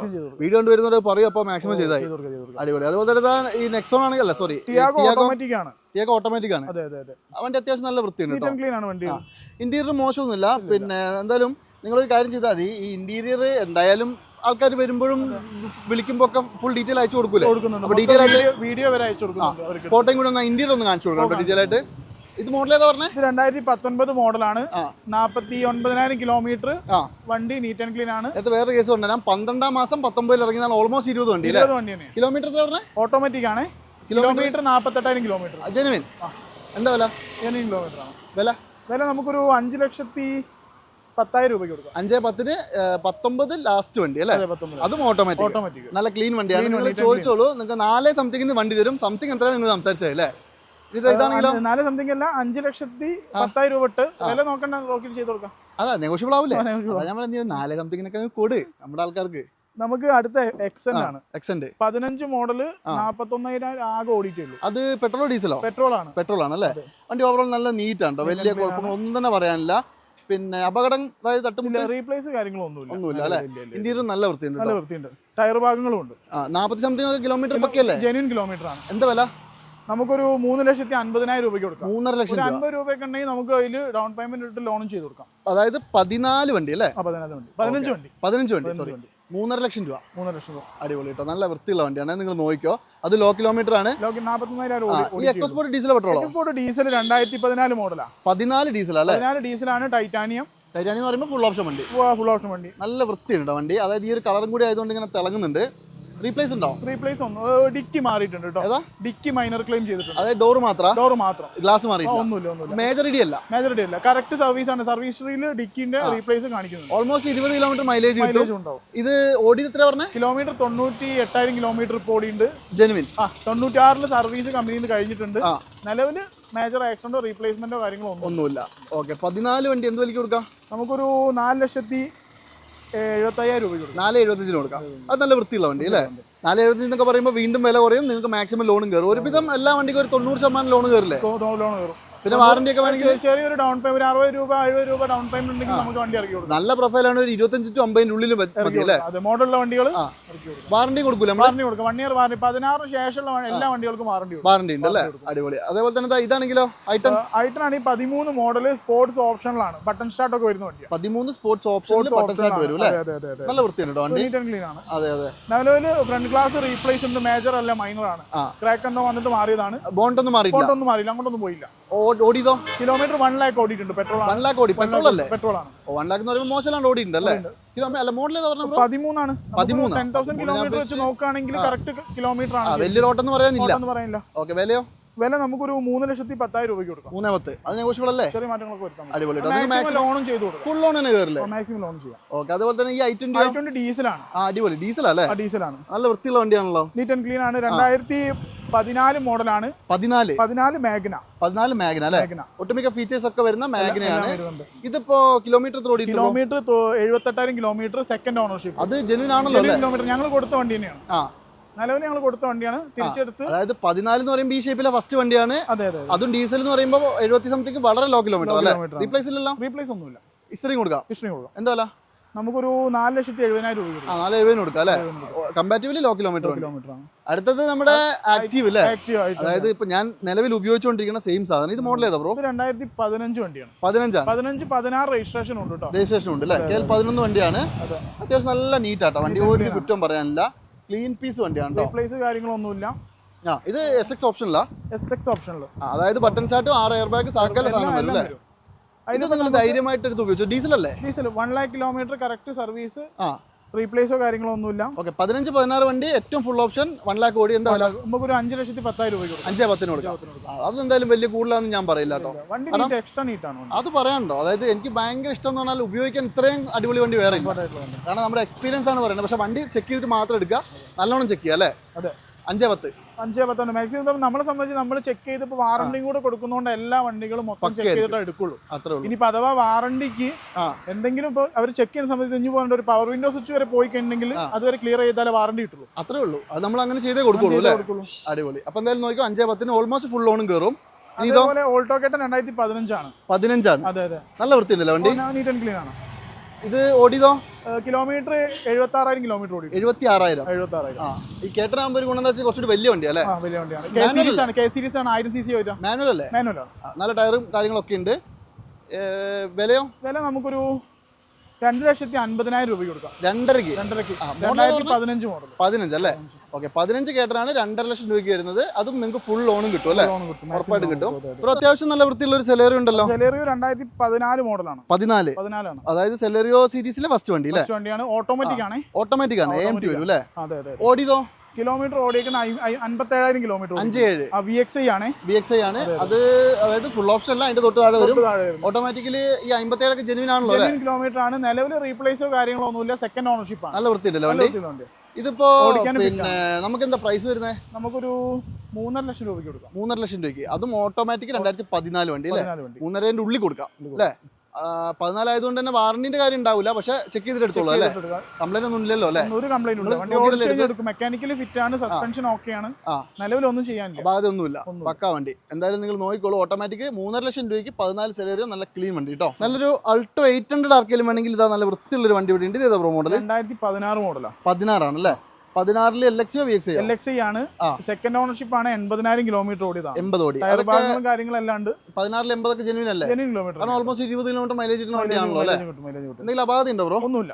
വീഡിയോ കൊണ്ട് കണ്ടുവരുന്നവർ പറയും അപ്പോൾ മാക്സിമം ചെയ്തായി. അടിപൊളി. അതുപോലെ തന്നെ ഈ നെക്സോൺ ആണെങ്കിൽ അല്ല സോറി ടിയാഗോ ഓട്ടോമാറ്റിക് ആണ്. ടിയാഗോ ഓട്ടോമാറ്റിക് ആണ്. അതെ അതെ അതെ. അവന്റെ അത്യാവശ്യം നല്ല വൃത്തിയുണ്ട് ക്ലീൻ ആണ് വണ്ടി. ഇന്റീരിയർ മോശമൊന്നുമില്ല. പിന്നെ എന്തായാലും നിങ്ങളൊരു കാര്യം ചെയ്താൽ മതി. ഈ ഇന്റീരിയർ എന്തായാലും ആൾക്കാർ വരുമ്പോഴും വിളിക്കുമ്പോൾ ഒക്കെ ഫുൾ ഡീറ്റെയിൽ അയച്ചു കൊടുക്കൂലേ? അപ്പൊ മൊത്തം ആയിട്ട് വീഡിയോ- വരെ അയച്ചു കൊടുക്കും ഫോട്ടോയും കൂടെ ഒന്ന് ഇന്ത്യയിൽ ഒന്ന് കാണിച്ചു കൊടുക്കാം ഡീറ്റെയിൽ ആയിട്ട്. ഇത് മോഡൽ ഏതാ പറഞ്ഞത് രണ്ടായിരത്തി പത്തൊൻപത് മോഡലാണ് ആ. നാൽപ്പത്തി ഒൻപതിനായിരം കിലോമീറ്റർ ആ. വണ്ടി നീറ്റ് ആൻഡ് ക്ലീൻ ആണ്. വേറെ കേസ് പറഞ്ഞാൽ പന്ത്രണ്ടാം മാസം പത്തൊമ്പതിൽ ഇറങ്ങിയാൽ ഓൾമോസ്റ്റ് ഇരുപത് വണ്ടി കിലോമീറ്റർ ഓട്ടോമാറ്റിക് ആണ്. കിലോമീറ്റർ നാൽപ്പത്തെട്ടായിരം കിലോമീറ്റർ ജെനുവിൻ എന്താ വില? ജനുവിൻ കിലോമീറ്റർ ആണ്. വില? വില നമുക്കൊരു അഞ്ച് ലക്ഷത്തി പത്തായിരം രൂപയ്ക്ക് കൊടുക്കാം. അഞ്ചേ പത്തിന് പത്തൊമ്പത് ലാസ്റ്റ് വണ്ടി അല്ലേ? അതെ ഓട്ടോമാറ്റിക് ഓട്ടോമാറ്റിക് നല്ല ക്ലീൻ വണ്ടിയാണ്. നിങ്ങൾ ചോദിച്ചോളൂ നിങ്ങൾക്ക് നാല് സംതിങ്ങിന് വണ്ടി തരും. സംതിങ് എത്ര നിങ്ങൾ സംസാരിച്ചത് അല്ലേ? ഇത് ഇതാണെങ്കിലോ? നാല് സംതിങ് അല്ല അഞ്ച് ലക്ഷത്തി പത്തായിരം രൂപ ഇട്ട് വില നോക്കണ്ട ചെയ്ത് കൊടുക്കാം. അതാ നെഗോഷ്യബിൾ ആവില്ലേ നമ്മൾ നാല് സംതിങ്ങിനൊക്കെ കൊടു നമ്മുടെ ആൾക്കാർക്ക്. നമുക്ക് അടുത്ത ആണ്. എക്സെന്റ് പതിനഞ്ച് മോഡൽ നാപ്പത്തൊന്നായിരം ആകെ ഓടിയിട്ടേ ഉള്ളൂ അത് പെട്രോളോ ഡീസലോ പെട്രോൾ ആണ്? പെട്രോൾ ആണ്. അല്ലേ? വണ്ടി ഓവറോൾ നല്ല നീറ്റ് ആണ്. വലിയ കുഴപ്പങ്ങൾ ഒന്നും തന്നെ പറയാനില്ല. പിന്നെ അപകടം അതായത് തട്ടുമുട്ട് ഇല്ല റീപ്ലേസ് കാര്യങ്ങളൊന്നുമില്ല ഒന്നുമില്ല അല്ലേ. ഇന്ത്യയിൽ നല്ല വൃത്തിയുണ്ട് നല്ല വൃത്തിയുണ്ട്. ടയർ ഭാഗങ്ങളും ഉണ്ട്. നാപ്പത്തി നാൽപ്പത്തി സംതിങ് കിലോമീറ്റർ പക്കല്ലേ ജെന്യൂൻ കിലോമീറ്റർ ആണ്. എന്താ വില? നമുക്കൊരു മൂന്ന് ലക്ഷത്തി അൻപതിനായിരം രൂപയ്ക്ക് കൊടുക്കാം. മൂന്നര ലക്ഷം അൻപത് രൂപയൊക്കെ ഉണ്ടെങ്കിൽ നമുക്ക് അതിൽ ഡൗൺ പേയ്മെന്റ് ഇട്ട് ലോണും ചെയ്ത് കൊടുക്കാം. അതായത് പതിനാല് വണ്ടി അല്ലേ? പതിനാല് വണ്ടി. പതിനഞ്ച് വണ്ടി. പതിനഞ്ച് വണ്ടി സോറി മൂന്നര ലക്ഷം രൂപ. മൂന്നര ലക്ഷം രൂപ. അടിപൊളി കേട്ടോ നല്ല വൃത്തിയുള്ള വണ്ടിയാണ്. നിങ്ങൾ നോക്കിയോ അത് ലോ കിലോമീറ്റർ ആണ്. എക്കോസ്പോർട്ട് ഡീസൽ പെട്രോളോ ഡീസൽ രണ്ടായിരത്തി പതിനാല് മോഡലാ പതിനാല് ഡീസൽ അല്ലേ? പതിനാല് ഡീസലാണ് ടൈറ്റാനിയം ടൈറ്റാനിയം പറയുമ്പോൾ ഫുൾ ഓപ്ഷൻ വണ്ടി. ഫുൾ ഓപ്ഷൻ വണ്ടി. നല്ല വൃത്തിയുണ്ട് വണ്ടി. അതായത് ഈ ഒരു കളറും കൂടി ആയതുകൊണ്ട് ഇങ്ങനെ തിളങ്ങുന്നുണ്ട്. റീപ്ലേസ് ഉണ്ടോ? റീപ്ലേസ് ഒന്നും. ഡിക്കി മാറിയിട്ടുണ്ട് കേട്ടോ ഡിക്കി മൈനർ ക്ലെയിം ചെയ്തിട്ടുണ്ട്. അതായത് ഡോർ മാത്രം? ഡോർ മാത്രം. ഗ്ലാസ് മാറി മാറിയിട്ടില്ല ഒന്നുമില്ല ഒന്നുമില്ല. മേജർ ഇടി അല്ല. മേജർ ഇടി അല്ല. കറക്റ്റ് സർവീസ് ആണ്. സർവീസ് ഹിസ്റ്ററിയിൽ ഡിക്കിന്റെ റീപ്ലേസ് കാണിക്കുന്നുണ്ട്. ഓൾമോസ്റ്റ് ഇരുപത് കിലോമീറ്റർ മൈലേജ് മൈലേജ് ഉണ്ടാവും. ഇത് ഓടി എത്ര പറഞ്ഞ? കിലോമീറ്റർ തൊണ്ണൂറ്റി എട്ടായിരം കിലോമീറ്റർ ഇപ്പോൾ ഓടിയുണ്ട്. ജെനുവിൻ ആ തൊണ്ണൂറ്റാറിൽ സർവീസ് കമ്പനിയിൽ നിന്ന് കഴിഞ്ഞിട്ടുണ്ട്. നിലവിൽ മേജർ ആക്സിഡന്റോ റീപ്ലേസ്മെന്റോ കാര്യങ്ങളോ ഒന്നും ഒന്നുമില്ല. ഓക്കെ പതിനാല് വണ്ടി എന്ത് വലിക്ക് കൊടുക്കാം? നമുക്കൊരു നാല് ലക്ഷത്തി എഴുപത്തയ്യായിരം രൂപ കൊടുക്കും. നാല് എഴുപത്തഞ്ചിന് കൊടുക്കാം. അത് നല്ല വൃത്തിയുള്ള വണ്ടി അല്ലേ? നാല് എഴുപത്തഞ്ച് എന്നൊക്കെ പറയുമ്പോൾ വീണ്ടും വില കുറയും നിങ്ങൾക്ക് മാക്സിമം ലോണും കയറും ഒരുവിധം എല്ലാ വണ്ടിക്കും ഒരു തൊണ്ണൂറ് ശതമാനം ലോൺ കയറില്ലേ ലോൺ കയറും പിന്നെ വാറന്റി ഒക്കെ വേണമെങ്കിൽ ചെറിയൊരു ഡൗൺ പേയ്മെന്റ് അറുപത് രൂപ എഴുപത് രൂപ ഡൗൺ പേയ്മെന്റ് ഉണ്ടെങ്കിൽ നമുക്ക് വണ്ടി ഇറക്കി കൊടുക്കും. നല്ല പ്രൊഫൈലാണ് ഒരു ഇരുപത്തഞ്ച് ടു അമ്പതിന്റെ ഉള്ളിൽ മതി അല്ലേ. അതെ മോഡലുള്ള വണ്ടികൾ വാറണ്ടി കൊടുക്കില്ല വാറണ്ടി കൊടുക്കാം. വൺ ഇയർ വാറണ്ടി പതിനാറിന് ശേഷമുള്ള എല്ലാ വണ്ടികൾക്കും വാറണ്ടി വാറണ്ടി ഉണ്ട് അല്ലേ? അടിപൊളി. അതേപോലെ തന്നെ ഇതാണെങ്കിലോ? ഐറ്റം ഐറ്റനാണ് ഈ പതിമൂന്ന് മോഡൽ സ്പോർട്സ് ഓപ്ഷനിലാണ് ബട്ടൺ സ്റ്റാർട്ട് ഒക്കെ വരുന്ന വണ്ടി പതിമൂന്ന് സ്പോർട്സ് ഓപ്ഷനിൽ ബട്ടൺ സ്റ്റാർട്ട് വരും അല്ലേ? നല്ല വൃത്തിയുണ്ട് വണ്ടി. ക്ലീൻ ആണ്. അതെ അതെ. നിലവിൽ ഫ്രണ്ട് ഗ്ലാസ് റീപ്ലേസ്മെന്റ് ഉണ്ട് മേജർ അല്ല മൈനർ ആണ്. ക്രാക്ക് എന്തോ വന്നിട്ട് മാറിയതാണ്. ബോണ്ട് ഒന്നും മാറിയില്ല അങ്ങോട്ടൊന്നും മാറിയില്ല. അങ്ങോട്ടൊന്നും പോയില്ല. ഓ- ഓടിയതോ? കിലോമീറ്റർ വൺ ലാക്ക് ഓടിയിട്ടുണ്ട്. പെട്രോൾ വൺ ലാക്ക് ഓടി. പെട്രോൾ അല്ലേ പെട്രോൾ ആണ് വൺ ലാക്ക് എന്ന് പറയുമ്പോൾ മോശമാണ് ഓടിയിട്ടുണ്ട് അല്ലേ? അല്ല മോഡൽ ഏതാ പറഞ്ഞത് പതിമൂന്നാണ്. പതിമൂന്ന്? ടെൻ തൗസൻഡ് കിലോമീറ്റർ വെച്ച് നോക്കുകയാണെങ്കിൽ കറക്റ്റ് കിലോമീറ്റർ ആണ് വലിയ റോട്ടെന്ന് പറയാനില്ല. ഓക്കെ വിലയോ? വില നമുക്കൊരു മൂന്ന് ലക്ഷത്തി പത്തായിരം രൂപയ്ക്ക് കൊടുക്കാം. മൂന്നേ പത്ത്. അത് നെഗോഷ്യബിളല്ലേ? ചെറിയ മാറ്റങ്ങളൊക്കെ വരുത്താം അടിപൊളി മാക്സിമം ലോണും ചെയ്ത് കൊടുക്കാം. ഫുൾ ലോൺ തന്നെ കയറില്ലേ മാക്സിമം ലോൺ ചെയ്യാം. ഓക്കെ അതുപോലെ തന്നെ ഈ ഐ ട്വന്റി ഐ ട്വന്റി ഡീസലാണ് ആ അടിപൊളി. ഡീസൽ അല്ലേ? ആ ഡീസലാണ് നല്ല വൃത്തിയുള്ള വണ്ടിയാണല്ലോ. നീറ്റ് ആൻഡ് ക്ലീൻ ആണ്. രണ്ടായിരത്തി പതിനാല് മോഡലാണ് പതിനാല്? പതിനാല് മാഗ്ന പതിനാല് മാഗ്ന അല്ലേ? ഒട്ടുമിക്ക ഫീച്ചേഴ്സ് ഒക്കെ വരുന്ന മാഗ്നയാണ് വരുന്നുണ്ട്. ഇതിപ്പോ കിലോമീറ്റർ ഓടി കിലോമീറ്റർ എഴുപത്തെട്ടായിരം കിലോമീറ്റർ സെക്കൻഡ് ഓണർഷിപ്പ് അത് ജെനുവിൻ ആണല്ലോ കിലോമീറ്റർ ഞങ്ങൾ കൊടുത്ത വണ്ടി തന്നെയാണ്. ആ. നിലവിൽ ഞങ്ങൾ കൊടുത്ത വണ്ടിയാണ്. തിരിച്ചെടുത്ത് അതായത് പതിനാല് എന്ന് പറയുമ്പോൾ ഈ ഷേപ്പിലെ ഫസ്റ്റ് വണ്ടിയാണ്. അതെ അതെ അതും. ഡീസൽ എന്ന് പറയുമ്പോൾ എഴുപത്തി സംതിങ് വളരെ ലോ കിലോമീറ്റർ അല്ലേ? റീപ്ലേസ് ഇല്ലല്ലോ? റീപ്ലേസ് ഒന്നുമില്ല. ഇസ്റ്ററിങ് കൊടുക്കാം. ഹിസ്റ്ററി കൊടുക്കാം. എന്താ വില? നമുക്കൊരു നാല് ലക്ഷത്തി എഴുപതിനായിരം രൂപ നാല് എഴുപതിന് കൊടുക്കാം അല്ലേ? കമ്പാറ്റീവ്ലി ലോ കിലോമീറ്റർ കിലോമീറ്റർ അടുത്തത് നമ്മുടെ ആക്റ്റീവ് അല്ലേ അതായത് ഇപ്പൊ ഞാൻ നിലവിൽ ഉപയോഗിച്ചുകൊണ്ടിരിക്കുന്ന സെയിം സാധനം. ഇത് മോഡൽ ഏതാ ബ്രോ രണ്ടായിരത്തി പതിനഞ്ച് വണ്ടിയാണ്. പതിനഞ്ചാണ് പതിനഞ്ച് പതിനാറ് രജിസ്ട്രേഷൻ ഉണ്ട് കേട്ടോ രജിസ്ട്രേഷൻ ഉണ്ട് അല്ലേ പതിനൊന്ന് വണ്ടിയാണ്. അതെ. അത്യാവശ്യം നല്ല നീറ്റ് ആട്ടോ. വണ്ടി ഒരു കുറ്റം പറയാനില്ല. ക്ലീൻ പീസ് വണ്ടിയാണ് റീപ്ലേസ് കാര്യങ്ങളൊന്നുമില്ല. ആ ഇത് എസ് എക്സ് ഓപ്ഷനിലാ എസ് എക്സ് ഓപ്ഷനിൽ അതായത് ബട്ടൺ ചാറ്റും ആറ് എയർ ബാഗ് സാക്കല സാധനം വരും അല്ലേ? ഇത് നിങ്ങൾ ധൈര്യമായിട്ട് എടുത്ത് ഉപയോഗിച്ചു? ഡീസൽ അല്ലേ diesel one lakh kilometre correct service ആ. റീപ്ലേസോ കാര്യങ്ങളോ ഒന്നുമില്ല ഓക്കെ പതിനഞ്ച് പതിനാറ് വണ്ടി ഏറ്റവും ഫുൾ ഓപ്ഷൻ വൺ ലാക്ക് കോടി എന്താ വില? നമുക്കൊരു അഞ്ച് ലക്ഷത്തി പത്തായിരം രൂപ കൊടുക്കാം. അഞ്ചേ പത്തിന് കൊടുക്കാം. അതെന്തായാലും വലിയ കൂടുതലാണെന്ന് ഞാൻ പറയില്ല കേട്ടോ. എക്സ്ട്രാ നീറ്റാണ് അത് പറയാനുണ്ടോ അതായത് എനിക്ക് ഭയങ്കര ഇഷ്ടം എന്ന് പറഞ്ഞാൽ ഉപയോഗിക്കാൻ ഇത്രയും അടിപൊളി വണ്ടി വേറെ. കാരണം നമ്മുടെ എക്സ്പീരിയൻസ് ആണ് പറയുന്നത്. പക്ഷെ വണ്ടി ചെക്ക് ചെയ്തിട്ട് മാത്രം എടുക്കുക. നല്ലോണം ചെക്ക് ചെയ്യുക അല്ലേ? അതെ. അഞ്ചേ പത്ത്. അഞ്ചേ പത്താണ് മാക്സിമം നമ്മളെ സംബന്ധിച്ച് നമ്മൾ ചെക്ക് ചെയ്തപ്പോൾ വാറണ്ടിയും കൂടെ കൊടുക്കുന്നതുകൊണ്ട് എല്ലാ വണ്ടികളും മൊത്തം ചെക്ക് ചെയ്തിട്ട് എടുക്കുള്ളൂ. അത്രേ ഉള്ളൂ. ഇനിയിപ്പോൾ അഥവാ വാറണ്ടിക്ക് എന്തെങ്കിലും ഇപ്പോൾ അവർ ചെക്ക് ചെയ്യുന്ന സമയത്ത് ഇഞ്ഞു പോകേണ്ട ഒരു പവർ വിൻഡോ സ്വിച്ച് വരെ പോയി കഴിഞ്ഞെങ്കിൽ അതുവരെ ക്ലിയർ ചെയ്താലേ വാറണ്ടി കിട്ടുള്ളൂ. അത്രേ ഉള്ളൂ. അത് നമ്മൾ അങ്ങനെ ചെയ്തേ കൊടുക്കുള്ളൂ ചെയ്തേ അല്ലേ? അടിപൊളി. അപ്പൊ എന്തായാലും നോക്കിയോ അഞ്ചേ പത്തിന് ഓൾമോസ്റ്റ് ഫുൾ ലോണും കയറും ഇനി ഇതോ? അതേപോലെ ഓൾട്ടോ കേട്ടൻ രണ്ടായിരത്തി പതിനഞ്ചാണ്. പതിനഞ്ചാണ്. അതെ അതെ. നല്ല വൃത്തിയുണ്ടല്ലോ വണ്ടി? നീറ്റ് ആൻഡ് ക്ലീൻ ആണ്. ഇത് ഓടിയതോ? കിലോമീറ്റർ എഴുപത്തി ആറായിരം കിലോമീറ്റർ ഓടി എഴുപത്തി ആറായിരം എഴുപത്തി ആറായിരം ആ ഈ കേട്ടറാകുമ്പോൾ ഒരു ഗുണം എന്താ വെച്ചാൽ കുറച്ചുകൂടി വലിയ വണ്ടി അല്ലേ? ആ വലിയ വണ്ടിയാണ്. കെ സീരീസ് ആണ്. കെ സീരീസ് ആണ്. ആയിരം സി സി വരും. മാനുവൽ അല്ലേ? മാനുവൽ ആണ്. നല്ല ടയറും കാര്യങ്ങളൊക്കെ ഉണ്ട്. വിലയോ? വില നമുക്കൊരു രണ്ട് ലക്ഷത്തി അൻപതിനായിരം രൂപ കൊടുക്കാം രണ്ടരക്ക് രണ്ടരക്ക് രണ്ടായിരത്തി പതിനഞ്ച് മോഡൽ പതിനഞ്ച് അല്ലേ? ഓക്കെ പതിനഞ്ച് കേട്ടറാണ് രണ്ടര ലക്ഷം രൂപയ്ക്ക് വരുന്നത്. അതും നിങ്ങൾക്ക് ഫുൾ ലോണും കിട്ടും അല്ലേ? ഉറപ്പായിട്ട് കിട്ടും. ഒരു അത്യാവശ്യം നല്ല വൃത്തിയുള്ള ഒരു സെലറി ഉണ്ടല്ലോ? സെലേറിയോ രണ്ടായിരത്തി പതിനാല് മോഡലാണ്. പതിനാല്. പതിനാലാണ്. അതായത് സെലറിയോ സീരീസിലെ ഫസ്റ്റ് വണ്ടി അല്ലേ? ഫസ്റ്റ് വണ്ടിയാണ് ഓട്ടോമാറ്റിക് ആണ്. ഓട്ടോമാറ്റിക് ആണ്. എ ടി വരും അല്ലേ? ഓടിയതോ? കിലോമീറ്റർ ഓടിയേക്കുന്ന അൻപത്തേഴായിരം കിലോമീറ്റർ അഞ്ച് ഏഴ് ആ വി എക്സ് ഐ ആണ്. വി എക്സ് ഐ ആണ്. അത് അതായത് ഫുൾ ഓപ്ഷൻ അല്ല അതിന്റെ തൊട്ട് താഴെ വരും. ഓട്ടോമാറ്റിക്കലി ഈ അമ്പത്തേഴൊക്കെ ജെനുവിൻ ആണല്ലോ കിലോമീറ്റർ ആണ്. നിലവിൽ റീപ്ലേസോ കാര്യങ്ങളോ ഒന്നുമില്ല. സെക്കൻഡ് ഓണർഷിപ്പ് ആണ്. നല്ല വൃത്തിയുണ്ടല്ലോ നല്ല വണ്ടി. ഇതിപ്പോ പിന്നെ നമുക്ക് എന്താ പ്രൈസ് വരുന്നത് നമുക്കൊരു മൂന്നര ലക്ഷം രൂപയ്ക്ക് കൊടുക്കാം. മൂന്നര ലക്ഷം രൂപയ്ക്ക്. അതും ഓട്ടോമാറ്റിക് രണ്ടായിരത്തി പതിനാല് വണ്ടി അല്ലേ? മൂന്നരേന്റെ ഉള്ളിൽ കൊടുക്കാം അല്ലേ? പതിനാലായതുകൊണ്ട് തന്നെ വാറണ്ടിന്റെ കാര്യം ഉണ്ടാവില്ല. പക്ഷെ ചെക്ക് ചെയ്തിട്ട് എടുത്തോളൂ അല്ലേ. കംപ്ലൈന്റ് ഒന്നും ഇല്ലല്ലോ അല്ലേ? ഒരു കംപ്ലൈന്റ് ഉണ്ട് മെക്കാനിക്കലി ഫിറ്റ് ആണ് സസ്പെൻഷൻ ഓക്കെ ആണ്. നിലവിലൊന്നും ചെയ്യാനില്ല. ഒന്നുമില്ല. പക്കാ വണ്ടി. എന്തായാലും നിങ്ങൾ നോക്കിക്കോളൂ. ഓട്ടോമാറ്റിക് മൂന്നര ലക്ഷം രൂപയ്ക്ക് പതിനാല് സെലറിയോ നല്ല ക്ലീൻ വണ്ടി കേട്ടോ നല്ലൊരു അൾട്ടോ എയ്റ്റ് ഹൺഡ്രഡ് ആർക്കെങ്കിലും വേണമെങ്കിൽ ഇതാ നല്ല വൃത്തിയുള്ളൊരു വണ്ടി ഇവിടെ ഉണ്ട് ഇത് പ്രോ മോഡൽ രണ്ടായിരത്തി പതിനാറ് മോഡലാണ് പതിനാറാണ് അല്ലേ? പതിനാറിൽ എൽ എക്സിയോ വി എക്സിയോ എൽ എക്സ് ആണ്. സെക്കൻഡ് ഓണർഷിപ്പ് ആണ് എൺപതിനായിരം കിലോമീറ്റർ ഓടിയതാണ്. എൺപത് ഓടി. ഭാഗങ്ങളും കാര്യങ്ങളെല്ലാം ഉണ്ട്. പതിനാറിൽ എൺപതൊക്കെ ജെനുവിൻ അല്ലേ? ജെനുവിൻ കിലോമീറ്റർ ഓൾമോസ്റ്റ് ഇരുപത് കിലോമീറ്റർ മൈലേജ് കിട്ടുന്ന വണ്ടിയാണല്ലോ അല്ലേ? എന്തെങ്കിലും അപാധ ഉണ്ടോ ബ്രോ ഒന്നുമില്ല.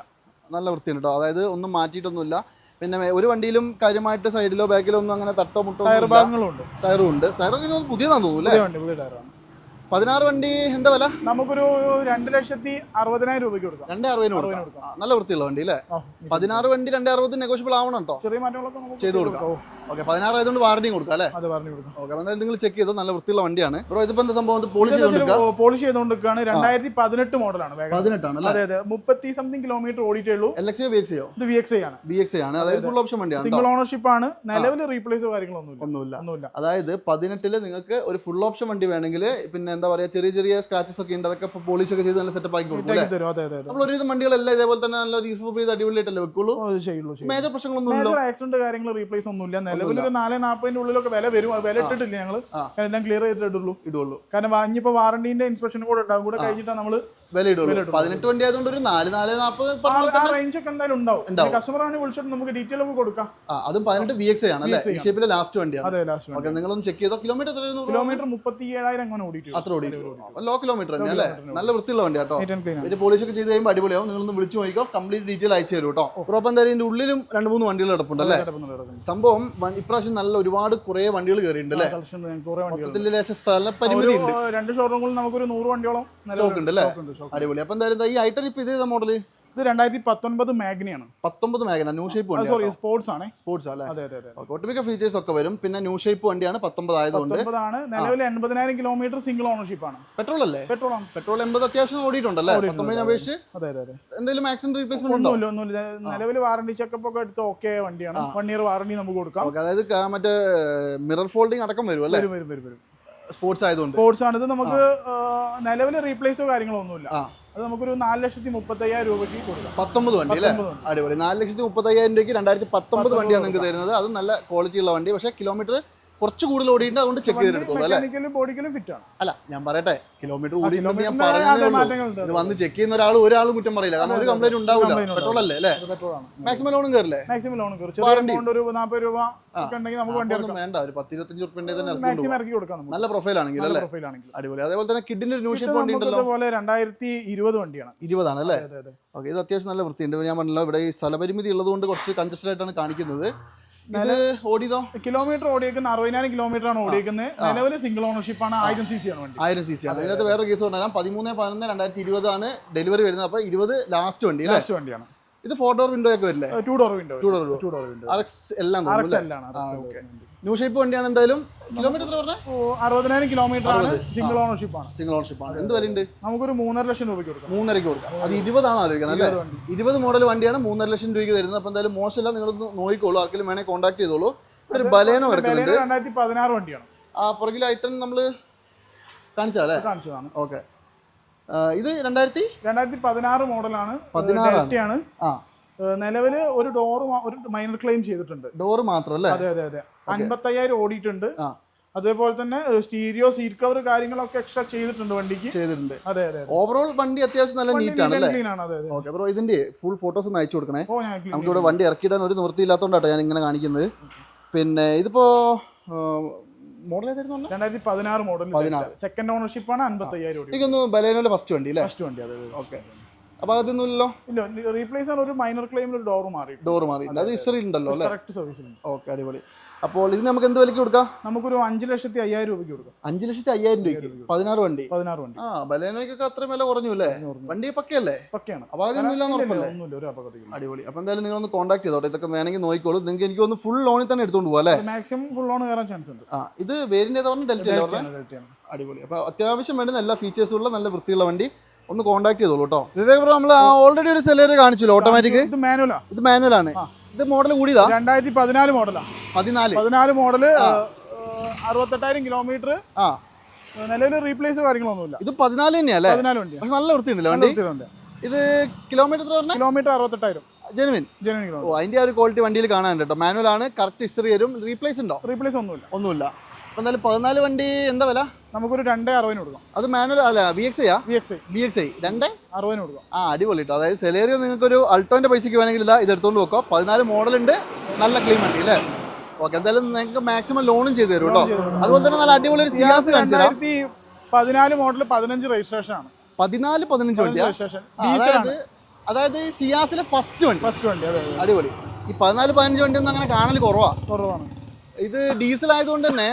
നല്ല വൃത്തിയുണ്ട് കേട്ടോ അതായത് ഒന്നും മാറ്റിയിട്ടൊന്നുമില്ല. പിന്നെ ഒരു വണ്ടിയിലും കാര്യമായിട്ട് സൈഡിലോ ബാക്കിലോ ഒന്നും അങ്ങനെ തട്ടോ മുട്ടോ ടയർ ഭാഗങ്ങളും ഉണ്ട്. ടയറും ഉണ്ട്. ടയറൊക്കെ പുതിയതാണെന്ന് തോന്നുന്നു അല്ലേ? പുതിയ ടയറാണ് പതിനാറ് വണ്ടി എന്താ വില? നമുക്കൊരു രണ്ട് ലക്ഷത്തി അറുപതിനായിരം രൂപയ്ക്ക് കൊടുക്കാം. രണ്ടേ അറുപതിന് കൊടുക്കാം. നല്ല വൃത്തിയുള്ള വണ്ടി അല്ലേ? പതിനാറ് വണ്ടി രണ്ടേ അറുപത് നെഗോഷ്യബിൾ ആവണം കേട്ടോ ചെറിയ മാറ്റങ്ങളൊക്കെ ചെയ്ത് കൊടുക്കാം. ഓക്കെ പതിനാറ് ആയതുകൊണ്ട് വാറണ്ടി കൊടുക്കാം അല്ലേ? ഓക്കെ എന്തായാലും നിങ്ങൾ ചെക്ക് ചെയ്തോ? നല്ല വൃത്തിയുള്ള വണ്ടിയാണ്. ബ്രോ ഇതിപ്പോ എന്താ സംഭവം? പോളിഷ് പോളിഷ് ചെയ്തുകൊണ്ടിരിക്കുകയാണ് രണ്ടായിരത്തി പതിനെട്ട് മോഡലാണ് പതിനെട്ടാണ് അതെ അതെ. മുപ്പത്തി സംതിങ് കിലോമീറ്റർ ഓടിയിട്ടേ ഉള്ളൂ. എൽ എക്സ് വി എക്സ് ഇത് വി എക്സ് ആണ്. വി എക്സ് ആണ്. അതായത് ഫുൾ ഓപ്ഷൻ വണ്ടിയാണ് സിംഗിൾ ഓണർഷിപ്പ് ആണ്. നിലവിൽ റീപ്ലേസോ ഒന്നുമില്ല. ഒന്നുമില്ല. അതായത് പതിനെട്ടിൽ നിങ്ങൾക്ക് ഒരു ഫുൾ ഓപ്ഷൻ വണ്ടി വേണമെങ്കിൽ പിന്നെ എന്താ പറയുക ചെറിയ ചെറിയ സ്ക്രാച്ചസ് ഒക്കെ ഉണ്ട്. അതൊക്കെ പോളിഷ് ഒക്കെ ചെയ്ത് നല്ല സെറ്റപ്പ് ആക്കി കൊടുക്കും അല്ലേ? തരും. അതെ അതെ അതെ. നമ്മൾ ഒരുവിധം വണ്ടികളെല്ലാം ഇതേപോലെ തന്നെ നല്ല റീഫോപ്പ് ചെയ്ത് അടിപൊളിയായിട്ടല്ലേ വെക്കുള്ളൂ? അത് ചെയ്യുള്ളൂ. മേജർ പ്രശ്നങ്ങളൊന്നും മേജർ ആക്സിഡന്റ് കാര്യങ്ങൾ റീപ്ലേസ് ഒന്നുമില്ല. നിലവിൽ ഒരു നാല് നാൽപ്പതിന്റെ ഉള്ളിലൊക്കെ വില വരും. അത് വില ഇട്ടിട്ടില്ല ഞങ്ങൾ ആ. എല്ലാം ക്ലിയർ ചെയ്തിട്ടുള്ളൂ ഇടുള്ളൂ. കാരണം ഇനിയിപ്പോ വാറണ്ടിന്റെ ഇൻസ്പെക്ഷൻ കൂടെ ഉണ്ടാവും. കൂടെ കഴിഞ്ഞിട്ടാണ് നമ്മൾ വില ഇടുള്ളൂ വില പതിനെട്ട് വണ്ടി ആയതുകൊണ്ട് ഒരു നാല് നാല് നാൽപ്പത് റേഞ്ച് ഒക്കെ എന്തായാലും ഉണ്ടാവും. ആണ് വിളിച്ചിട്ട് നമുക്ക് ഡീറ്റെയിൽ ഒക്കെ കൊടുക്കാം. അതും പതിനെട്ട് വി എക്സ് ആണ് അല്ലേ? ഈ ഷേപ്പിലെ ലാസ്റ്റ് വണ്ടിയാണ്. ഓക്കെ നിങ്ങളൊന്ന് ചെക്ക് ചെയ്തോ? കിലോമീറ്റർ കിലോമീറ്റർ മുപ്പത്തി ഏഴായിരം അങ്ങനെ ഓടിയിട്ടുണ്ട് അത്ര ഓടി ലോ കിലോമീറ്റർ തന്നെ അല്ലേ? നല്ല വൃത്തിയുള്ള വണ്ടി കേട്ടോ. ഒരു പോളിഷ് ഒക്കെ ചെയ്ത് കഴിയുമ്പോൾ അടിപൊളിയാവും. നിങ്ങളൊന്ന് വിളിച്ചു നോക്കിക്കോ. കംപ്ലീറ്റ് ഡീറ്റെയിൽ അയച്ചു തരും കേട്ടോ? ഉറപ്പം എന്തായാലും ഇതിന്റെ ഉള്ളിലും രണ്ട് മൂന്ന് വണ്ടികൾ കിടപ്പുണ്ട് അല്ലേ? സംഭവം ഇപ്രാവശ്യം നല്ല ഒരുപാട് കുറേ വണ്ടികൾ കയറിയിട്ടുണ്ട് അല്ലേ? മൊത്തത്തിൽ ലേശം സ്ഥല പരിമിതി ഉണ്ട് രണ്ട് ഷോറൂമുകളിൽ നമുക്കൊരു നൂറ് വണ്ടിയോളം സ്റ്റോക്ക് ഉണ്ട് അല്ലേ? അടിപൊളി. അപ്പൊ എന്തായാലും ഈ ഐട്ടൺ ഇപ്പൊ ഇത് മോഡൽ ഇത് രണ്ടായിരത്തി പത്തൊൻപത് മാഗ്നിയാണ്. പത്തൊമ്പത് മേഖല ന്യൂ ഷേപ്പ് വണ്ടി സോറി സ്പോർട്സ് ആണ്. സ്പോർട്സ് അല്ലേ? അതെ അതെ ഒട്ടുമിക്ക ഫീച്ചേഴ്സ് ഒക്കെ വരും. പിന്നെ ന്യൂ ഷേപ്പ് വണ്ടിയാണ് പത്തൊമ്പത് ആയതുകൊണ്ട്. നിലവിൽ എൺപതിനായിരം കിലോമീറ്റർ സിംഗിൾ ഓണർഷിപ്പ് ആണ്. പെട്രോൾ അല്ലേ? പെട്രോൾ ആണ്. പെട്രോൾ എൺപത് അത്യാവശ്യം ഓടിയിട്ടുണ്ടല്ലേ? ഓടിയിട്ടുണ്ട്, പത്തൊമ്പതിനെ അപേക്ഷിച്ച്? അതെ. അതെ അതെ എന്തെങ്കിലും ആക്സിഡന്റ് റീപ്ലേസ്മെന്റ് ഒന്നുമില്ല ഒന്നുമില്ല. നിലവിൽ വാറണ്ടി ചെക്കപ്പ് ഒക്കെ എടുത്ത് ഓക്കെ വണ്ടിയാണ്. വൺ ഇയർ വാറണ്ടി നമുക്ക് കൊടുക്കാം. അതായത് മറ്റേ മിറർ ഫോൾഡിങ് അടക്കം വരും അല്ലേ? വരും വരും വരും. സ്പോർട്സ് ആയതുകൊണ്ട്. സ്പോർട്സ് ആണ്. ഇത് നമുക്ക് നിലവിൽ റീപ്ലേസോ കാര്യങ്ങളോ ഒന്നുമില്ല. അത് നമുക്കൊരു നാല് ലക്ഷത്തി മുപ്പത്തയ്യായിരം രൂപയ്ക്ക് കൊടുക്കാം. പത്തൊമ്പത് വണ്ടി അല്ലേ? അടിപൊളി. നാല് ലക്ഷത്തി മുപ്പത്തയ്യായിരം രൂപയ്ക്ക് രണ്ടായിരത്തി പത്തൊമ്പത് വണ്ടിയാണ് നിങ്ങൾക്ക് തരുന്നത്. അത് നല്ല ക്വാളിറ്റി ഉള്ള വണ്ടി. പക്ഷേ കിലോമീറ്റർ കുറച്ച് കൂടുതൽ ഓടിയിട്ട് അതുകൊണ്ട് ചെക്ക് ചെയ്തെടുത്തോളൂ അല്ലേ? മെക്കാനിക്കലും ബോഡിക്കലും ഫിറ്റ് ആണ്. അല്ല ഞാൻ പറയട്ടെ കിലോമീറ്റർ കൂടി ഞാൻ മാറ്റങ്ങളുണ്ട്. ഇത് വന്ന് ചെക്ക് ചെയ്യുന്ന ഒരാൾ ഒരാൾ കുറ്റം പറയില്ല. കാരണം ഒരു കംപ്ലൈന്റ് ഉണ്ടാവില്ല. പെട്രോൾ അല്ലേ? അല്ലേ മാക്സിമം ലോണും കയറില്ലേ? മാക്സിമം കയറും. എമൗണ്ട് ഒരു നാൽപ്പത് രൂപ വണ്ടി ഒരു പത്ത് ഇരുപത്തഞ്ച് റുപ്യന്റെ തന്നെ ഇറക്കി കൊടുക്കാം നല്ല പ്രൊഫൈൽ ആണെങ്കിൽ അല്ലേ? അടിപൊളി. അതേപോലെ തന്നെ കിഡിന്റെ ഒരു ന്യൂ ഷേപ്പ് വണ്ടി ഉണ്ടല്ലോ രണ്ടായിരത്തി ഇരുപത് വണ്ടിയാണ്. ഇരുപതാണ് അല്ലേ? ഓക്കെ ഇത് അത്യാവശ്യം നല്ല വൃത്തിയുണ്ട്. ഞാൻ പറഞ്ഞല്ലോ ഇവിടെ ഈ സ്ഥലപരിമിതി ഉള്ളതുകൊണ്ട് കുറച്ച് കൺജസ്റ്റഡ് ആയിട്ടാണ് കാണിക്കുന്നത്. ഇത് ഓടിയതോ? കിലോമീറ്റർ ഓടിയേക്കുന്ന അറുപതിനായിരം കിലോമീറ്റർ ആണ് ഓടിയേക്കുന്നത്. നിലവിൽ സിംഗിൾ ഓണർഷിപ്പ് ആണ് ആയിരം സി സി ആണ് വണ്ടി. ആയിരം സി സി ആണ് അതിനകത്ത് വേറെ കേസ് കൊണ്ടുവരാം പതിമൂന്ന് പതിനൊന്ന് രണ്ടായിരത്തി ഇരുപതാണ് ഡെലിവറി വരുന്നത്. അപ്പോൾ ഇരുപത് ലാസ്റ്റ് വണ്ടി ലാസ്റ്റ് വണ്ടിയാണ്. ഇത് ഫോർ ഡോർ വിൻഡോ ഒക്കെ വരില്ലേ? Two door window two door two door window എല്ലാം എല്ലാം ന്യൂ ഷേപ്പ് വണ്ടിയാണ് എന്തായാലും കിലോമീറ്റർ അറുപതിനായിരം കിലോമീറ്റർ ആണ് സിംഗിൾ ഓണർഷിപ്പ് ആണ്. സിംഗിൾ ഓണർഷിപ്പ് ആണ്. എന്ത് വിലയുണ്ട്? നമുക്കൊരു മൂന്നര ലക്ഷം രൂപയ്ക്ക് കൊടുക്കാം. മൂന്നരക്ക് കൊടുക്കാം. അത് ഇരുപതാണ് ആലോചിക്കണം അല്ലേ? ഇരുപത് മോഡൽ വണ്ടിയാണ് മൂന്നര ലക്ഷം രൂപയ്ക്ക് തരുന്നത്. അപ്പോൾ എന്തായാലും മോശമല്ല നിങ്ങൾ നോക്കിക്കോളൂ. ആർക്കെങ്കിലും വേണേ കോൺടാക്ട് ചെയ്തോളൂ. ഒരു ബലേനോ എടുക്കുന്നുണ്ട് രണ്ടായിരത്തി പതിനാറ് വണ്ടിയാണ്. ആ പുറകിൽ ഐറ്റം നമ്മൾ കാണിച്ചാലേ കാണിച്ചതാണ്. ഓക്കെ ഇത് രണ്ടായിരത്തി? രണ്ടായിരത്തി പതിനാറ് മോഡലാണ് പതിനാറാണ്. ആണ്. ആ. നിലവിൽ ഒരു ഡോർ ഒരു മൈനർ ക്ലെയിം ചെയ്തിട്ടുണ്ട്. ഡോർ മാത്രം അല്ലേ അതെ അതെ. അതെ അൻപത്തയ്യായിരം ഓടിയിട്ടുണ്ട്. അതേപോലെ തന്നെ സ്റ്റീരിയോ സീറ്റ് കവർ കാര്യങ്ങളൊക്കെ എക്സ്ട്രാ ചെയ്തിട്ടുണ്ട് വണ്ടിക്ക്. ചെയ്തിട്ടുണ്ട്. അതെ അതെ ഓവറോൾ വണ്ടി അത്യാവശ്യം നല്ല നീറ്റ് ആണ് അല്ലേ ഓക്കെ ബ്രോ ഇതിന്റെ ഫുൾ ഫോട്ടോസ് ഒന്ന് അയച്ചു കൊടുക്കണേ. നമുക്ക് ഇവിടെ വണ്ടി ഇറക്കിയിടാൻ ഒരു നിവൃത്തി ഇല്ലാത്തതുകൊണ്ടാണ് ഞാൻ ഇങ്ങനെ കാണിക്കുന്നത്. പിന്നെ ഇതിപ്പോ മോഡൽ ഏതായിരുന്നു രണ്ടായിരത്തി പതിനാറ് മോഡൽ പതിനാറ്. സെക്കൻഡ് ഓണർഷിപ്പ് ആണ് അൻപത്തി അയ്യായിരം എനിക്കൊന്ന് ബലേനോയുടെ ഫസ്റ്റ് വണ്ടി അല്ലേ? ഫസ്റ്റ് വണ്ടി അതെ ഓക്കെ അപ്പൊ അതൊന്നുമില്ലല്ലോ? ഇല്ല റീപ്ലേസ് ആണ് ഒരു മൈനർ ക്ലെയിമിൽ ഒരു ഡോർ മാറി. ഡോർ മാറിയിട്ടുണ്ട് അത് ഹിസ്റ്ററി ഉണ്ടല്ലോ അല്ലേ? കറക്റ്റ് സർവീസിലുണ്ട് ഓക്കെ അടിപൊളി. അപ്പോൾ ഇത് നമുക്ക് എന്ത് വിലയ്ക്ക് കൊടുക്കാം? നമുക്കൊരു അഞ്ച് ലക്ഷത്തി അയ്യായിരം രൂപയ്ക്ക് കൊടുക്കാം. അഞ്ച് ലക്ഷത്തി അയ്യായിരം രൂപയ്ക്ക്? പതിനാറ് വണ്ടി? പതിനാറ് വണ്ടി. ആ ബലേനയ്ക്കൊക്കെ അത്രയും വില കുറഞ്ഞു അല്ലേ? വണ്ടി പക്കയല്ലേ? പക്കയാണ്. അപ്പൊ അതൊന്നുമില്ല അടിപൊളി. അപ്പൊ എന്തായാലും നിങ്ങൾ ഒന്ന് കോൺടാക്ട് ചെയ്തോട്ടെ. ഇതൊക്കെ വേണമെങ്കിൽ നോക്കിക്കോളൂ. നിങ്ങൾക്ക് എനിക്ക് ഒന്ന് ഫുൾ ലോണിൽ തന്നെ എടുത്തോണ്ട് പോകാം അല്ലേ? മാക്സിമം ഫുൾ ലോൺ കയറാൻ ചാൻസ് ഉണ്ട്. ആ ഇത് വേരിന്റെ ഡെൽറ്റ. അടിപൊളി. അപ്പൊ അത്യാവശ്യം വേണ്ടുന്ന എല്ലാ ഫീച്ചേഴ്സും ഉള്ള നല്ല വൃത്തിയുള്ള വണ്ടി. ഒന്ന് കോൺടാക്ട് ചെയ്തോളൂ കേട്ടോ വിവേക് ബ്രോ നമ്മൾ ഓൾറെഡി ഒരു സെലറി കാണിച്ചല്ലോ ഓട്ടോമാറ്റിക് ഇത് മാനുവലാ ഇത് മാനുവലാണ് ഇത് മോഡൽ കൂടിയതാ? രണ്ടായിരത്തി പതിനാല് മോഡലാ പതിനാല്. പതിനാല് മോഡൽ അറുപത്തെട്ടായിരം കിലോമീറ്റർ ആ. നിലവിൽ റീപ്ലേസ് കാര്യങ്ങളൊന്നുമില്ല. ഇത് പതിനാല് തന്നെയല്ലേ? പതിനാല് വണ്ടി പക്ഷെ നല്ല വൃത്തിയുണ്ടല്ലോ വണ്ടി? ഇത് കിലോമീറ്റർ കിലോമീറ്റർ അറുപത്തെട്ടായിരം. ജെനുവിൻ ജെനുവിൻ ഓ അതിന്റെ ആ ഒരു ക്വാളിറ്റി വണ്ടിയിൽ കാണാനുണ്ട് കേട്ടോ മാനുവൽ ആണ് കറക്റ്റ് ഹിസ്റ്ററി വരും റീപ്ലേസ് ഉണ്ടോ? റീപ്ലേസ് ഒന്നുമില്ല. ഒന്നുമില്ല. അപ്പോൾ എന്തായാലും പതിനാല് വണ്ടി എന്താ വില? നമുക്കൊരു രണ്ടേ അറുപതിന് കൊടുക്കാം. അത് മാനുവൽ അല്ല B X I B X I B X I രണ്ട്? അറുപതിന് കൊടുക്കാം. ആ അടിപൊളി കേട്ടോ അതായത് സെലേറിയോ നിങ്ങൾക്ക് ഒരു അൾട്ടോന്റെ പൈസക്ക് വേണമെങ്കിൽ ഇതാ ഇത് എടുത്തോണ്ട് വെക്കോ പതിനാല് മോഡൽ ഉണ്ട്. നല്ല ക്ലീൻ വണ്ടി അല്ലേ? ഓക്കെ എന്തായാലും നിങ്ങൾക്ക് മാക്സിമം ലോണും ചെയ്തു തരും കേട്ടോ അതുപോലെ തന്നെ നല്ല അടിപൊളി ഒരു സിയാസ് കാണിച്ചു പതിനാല് മോഡൽ പതിനഞ്ച് രജിസ്ട്രേഷൻ ആണ്. പതിനാല് പതിനഞ്ച് ഡീസൽ അതായത് അതായത് സിയാസിലെ ഫസ്റ്റ് വണ്ടി. ഫസ്റ്റ് വണ്ടി അതെ അതെ. അടിപൊളി. ഈ പതിനാല് പതിനഞ്ച് വണ്ടി ഒന്നും അങ്ങനെ കാണൽ കുറവാണ് കുറവാണ്. ഇത് ഡീസൽ ആയതുകൊണ്ട് തന്നെ